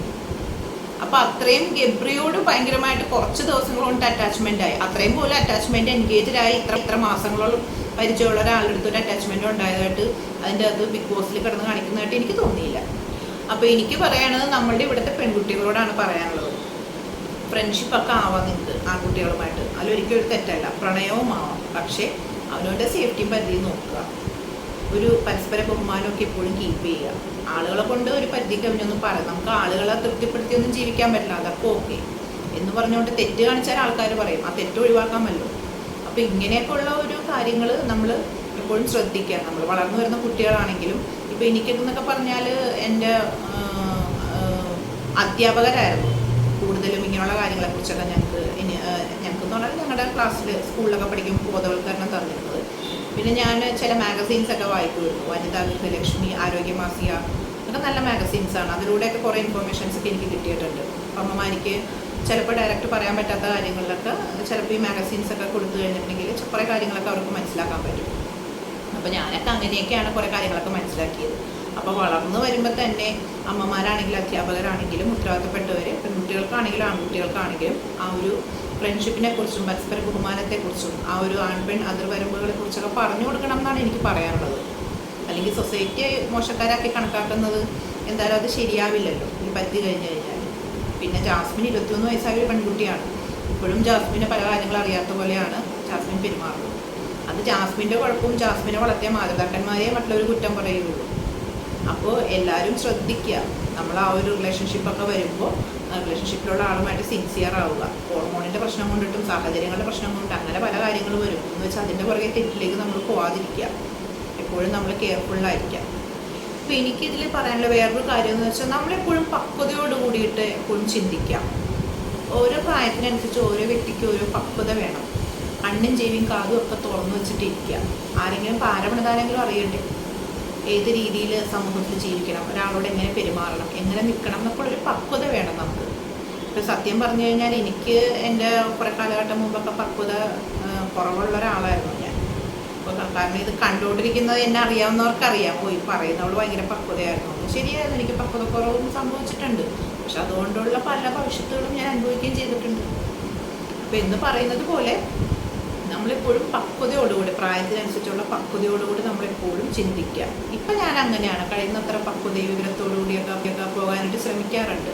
അപ്പൊ അത്രയും ഗബ്രിയോട് ഭയങ്കരമായിട്ട് കുറച്ച് ദിവസങ്ങൾ കൊണ്ട് അറ്റാച്ച്മെന്റ് ആയി. അത്രയും പോലെ അറ്റാച്ച്മെന്റ് എൻഗേജ്ഡ് ആയി. ഇത്ര ഇത്ര മാസങ്ങളോളം പരിചയമുള്ള ഒരാളുടെ അടുത്ത് ഒരു അറ്റാച്ച്മെന്റ് ഉണ്ടായതായിട്ട് അതിന്റെ അത് ബിഗ് ബോസിൽ കിടന്ന് കാണിക്കുന്നതായിട്ട് എനിക്ക് തോന്നിയില്ല. അപ്പൊ എനിക്ക് പറയാനുള്ളത് നമ്മളുടെ ഇവിടുത്തെ പെൺകുട്ടികളോടാണ് പറയാനുള്ളത്. ഫ്രണ്ട്ഷിപ്പ് ഒക്കെ ആവാം നിങ്ങൾക്ക് ആൺകുട്ടികളുമായിട്ട്. അതിലൊരിക്കലും ഒരു തെറ്റല്ല. പ്രണയവും ആവാം. പക്ഷേ അവനവന്റെ സേഫ്റ്റിയും പരിധിയും നോക്കുക. ഒരു പരസ്പര ബഹുമാനമൊക്കെ എപ്പോഴും കീപ്പ് ചെയ്യുക. ആളുകളെ കൊണ്ട് ഒരു പരിധി കവിഞ്ഞൊന്നും പറയാം. നമുക്ക് ആളുകളെ തൃപ്തിപ്പെടുത്തിയൊന്നും ജീവിക്കാൻ പറ്റില്ല. അതൊക്കെ ഓക്കെ. എന്ന് പറഞ്ഞുകൊണ്ട് തെറ്റ് കാണിച്ചാൽ ആൾക്കാർ പറയും. ആ തെറ്റ് ഒഴിവാക്കാമല്ലോ. അപ്പോൾ ഇങ്ങനെയൊക്കെയുള്ള ഒരു കാര്യങ്ങൾ നമ്മൾ എപ്പോഴും ശ്രദ്ധിക്കുക. നമ്മൾ വളർന്നു വരുന്ന കുട്ടികളാണെങ്കിലും ഇപ്പോൾ എനിക്കെന്നൊക്കെ പറഞ്ഞാൽ എന്റെ അധ്യാപകരായിരുന്നു. കൂടുതലും ഇങ്ങനെയുള്ള കാര്യങ്ങളെക്കുറിച്ചൊക്കെ ഞങ്ങൾക്ക് ഇനി ഞങ്ങൾക്ക് എന്ന് പറഞ്ഞാൽ ഞങ്ങളുടെ ക്ലാസ്സിൽ സ്കൂളിലൊക്കെ പഠിക്കുമ്പോൾ ബോധവൽക്കരണം തന്നിരുന്നത്. പിന്നെ ഞാൻ ചില മാഗസീൻസ് ഒക്കെ വായിക്കുമായിരുന്നു. വനിതാ ഗൃഹലക്ഷ്മി ആരോഗ്യമാസിക ഒക്കെ നല്ല മാഗസീൻസ് ആണ്. അതിലൂടെയൊക്കെ കുറേ ഇൻഫോർമേഷൻസ് ഒക്കെ എനിക്ക് കിട്ടിയിട്ടുണ്ട്. അപ്പം അമ്മമാർക്ക് ചിലപ്പോൾ ഡയറക്റ്റ് പറയാൻ പറ്റാത്ത കാര്യങ്ങളിലൊക്കെ ചിലപ്പോൾ ഈ മാഗസീൻസ് ഒക്കെ കൊടുത്തു കഴിഞ്ഞിട്ടുണ്ടെങ്കിൽ കുറേ കാര്യങ്ങളൊക്കെ അവർക്ക് മനസ്സിലാക്കാൻ പറ്റും. അപ്പോൾ ഞാനൊക്കെ അങ്ങനെയൊക്കെയാണ് കുറേ കാര്യങ്ങളൊക്കെ മനസ്സിലാക്കിയത്. അപ്പോൾ വളർന്നു വരുമ്പോൾ തന്നെ അമ്മമാരാണെങ്കിലും അധ്യാപകരാണെങ്കിലും ഉത്തരവാദിത്തപ്പെട്ടവർ പെൺകുട്ടികൾക്കാണെങ്കിലും ആൺകുട്ടികൾക്കാണെങ്കിലും ആ ഒരു ഫ്രണ്ട്ഷിപ്പിനെ കുറിച്ചും പരസ്പര ബഹുമാനത്തെക്കുറിച്ചും ആ ഒരു ആൺപെൺ അതിർവരമ്പുകളെ കുറിച്ചൊക്കെ പറഞ്ഞു കൊടുക്കണം എന്നാണ് എനിക്ക് പറയാനുള്ളത് അല്ലെങ്കിൽ സൊസൈറ്റിയെ മോശക്കാരാക്കി കണക്കാക്കുന്നത് എന്തായാലും അത് ശരിയാവില്ലല്ലോ. ഈ പറ്റി കഴിഞ്ഞ് കഴിഞ്ഞാൽ. പിന്നെ ജാസ്മിൻ ഇരുപത്തിയൊന്ന് വയസ്സായ ഒരു പെൺകുട്ടിയാണ്. ഇപ്പോഴും ജാസ്മിനെ പല കാര്യങ്ങൾ അറിയാത്ത പോലെയാണ് ജാസ്മിൻ പെരുമാറുന്നത്. അത് ജാസ്മിന്റെ കുഴപ്പവും ജാസ്മിനെ വളർത്തിയ മാതാപിതാക്കന്മാരെ മറ്റുള്ളവർ കുറ്റം പറയുകയുള്ളൂ. അപ്പോൾ എല്ലാവരും ശ്രദ്ധിക്കുക. നമ്മൾ ആ ഒരു റിലേഷൻഷിപ്പൊക്കെ വരുമ്പോൾ റിലേഷൻഷിപ്പിലുള്ള ആളുമായിട്ട് സിൻസിയർ ആവുക. ഹോർമോണിന്റെ പ്രശ്നം കൊണ്ടിട്ടും സാഹചര്യങ്ങളുടെ പ്രശ്നം കൊണ്ട് അങ്ങനെ പല കാര്യങ്ങൾ വരും. എന്ന് വെച്ചാൽ അതിന്റെ പുറകെ തെറ്റിലേക്ക് നമ്മൾ പോവാതിരിക്കുക. എപ്പോഴും നമ്മൾ കെയർഫുള്ളായിരിക്കാം അപ്പോൾ എനിക്കിതിൽ പറയാനുള്ള വേറൊരു കാര്യം എന്ന് വെച്ചാൽ നമ്മളെപ്പോഴും പക്വതയോട് കൂടിയിട്ട് എപ്പോഴും ചിന്തിക്കാം. ഓരോ പ്രായത്തിനനുസരിച്ച് ഓരോ വ്യക്തിക്ക് ഓരോ പക്വത വേണം. കണ്ണും ചെവിയും കാതും ഒക്കെ തുറന്നു വെച്ചിട്ടിരിക്കുക. ആരെങ്കിലും പാരപണിതാരെങ്കിലും അറിയണ്ടേ ഏത് രീതിയിൽ സമൂഹത്തിൽ ജീവിക്കണം. ഒരാളോട് എങ്ങനെ പെരുമാറണം. എങ്ങനെ നിൽക്കണം എന്നൊക്കെ ഒരു പക്വത വേണം നമുക്ക്. ഇപ്പോൾ സത്യം പറഞ്ഞു കഴിഞ്ഞാൽ എനിക്ക് എന്റെ കുറേ കാലഘട്ടം മുമ്പൊക്കെ പക്വത കുറവുള്ള ഒരാളായിരുന്നു. കാരണം ഇത് കണ്ടുകൊണ്ടിരിക്കുന്നത് എന്നെ അറിയാവുന്നവർക്ക് അറിയാം പോയി പറയുന്നവൾ ഭയങ്കര പക്വതയായിരുന്നു. ശരിയായിരുന്നു. എനിക്ക് പക്വത കുറവും സംഭവിച്ചിട്ടുണ്ട്. പക്ഷെ അതുകൊണ്ടുള്ള പല ഭവിഷ്യത്തുകളും ഞാൻ അനുഭവിക്കുകയും ചെയ്തിട്ടുണ്ട്. അപ്പം എന്ന് പറയുന്നത് പോലെ നമ്മളെപ്പോഴും പക്വതയോടുകൂടി പ്രായത്തിനനുസരിച്ചുള്ള പക്വതയോടുകൂടി നമ്മളെപ്പോഴും ചിന്തിക്കാം ഇപ്പം ഞാൻ അങ്ങനെയാണ്. കഴിയുന്നത്ര പക്വതയോ വിവരത്തോടുകൂടിയൊക്കെ പോകാനായിട്ട് ശ്രമിക്കാറുണ്ട്.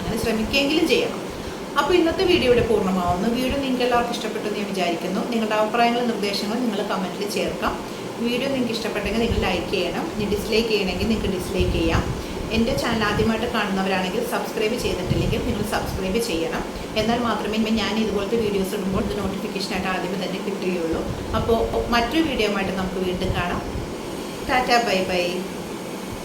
അങ്ങനെ ശ്രമിക്കുകയെങ്കിലും ചെയ്യണം. അപ്പോൾ ഇന്നത്തെ വീഡിയോ ഇവിടെ പൂർണമാവുന്നു. വീഡിയോ നിങ്ങൾക്ക് എല്ലാവർക്കും ഇഷ്ടപ്പെട്ടു എന്ന് ഞാൻ വിചാരിക്കുന്നു. നിങ്ങളുടെ അഭിപ്രായങ്ങളും നിർദ്ദേശങ്ങളും നിങ്ങൾ കമന്റിൽ ചേർക്കാം. വീഡിയോ നിങ്ങൾക്ക് ഇഷ്ടപ്പെട്ടെങ്കിൽ നിങ്ങൾ ലൈക്ക് ചെയ്യണം. ഇനി ഡിസ്ലൈക്ക് ചെയ്യണമെങ്കിൽ നിങ്ങൾക്ക് ഡിസ്ലൈക്ക് ചെയ്യാം. എന്റെ ചാനൽ ആദ്യമായിട്ട് കാണുന്നവരാണെങ്കിൽ സബ്സ്ക്രൈബ് ചെയ്തിട്ടില്ലെങ്കിൽ നിങ്ങൾ സബ്സ്ക്രൈബ് ചെയ്യണം. എന്നാൽ മാത്രമേ ഞാൻ ഇതുപോലത്തെ വീഡിയോസ് ഇടുമ്പോൾ ഇത് നോട്ടിഫിക്കേഷനായിട്ട് ആദ്യമേ തന്നെ കിട്ടുകയുള്ളൂ. അപ്പോൾ മറ്റൊരു വീഡിയോ ആയിട്ട് നമുക്ക് വീണ്ടും കാണാം. Tata bye bye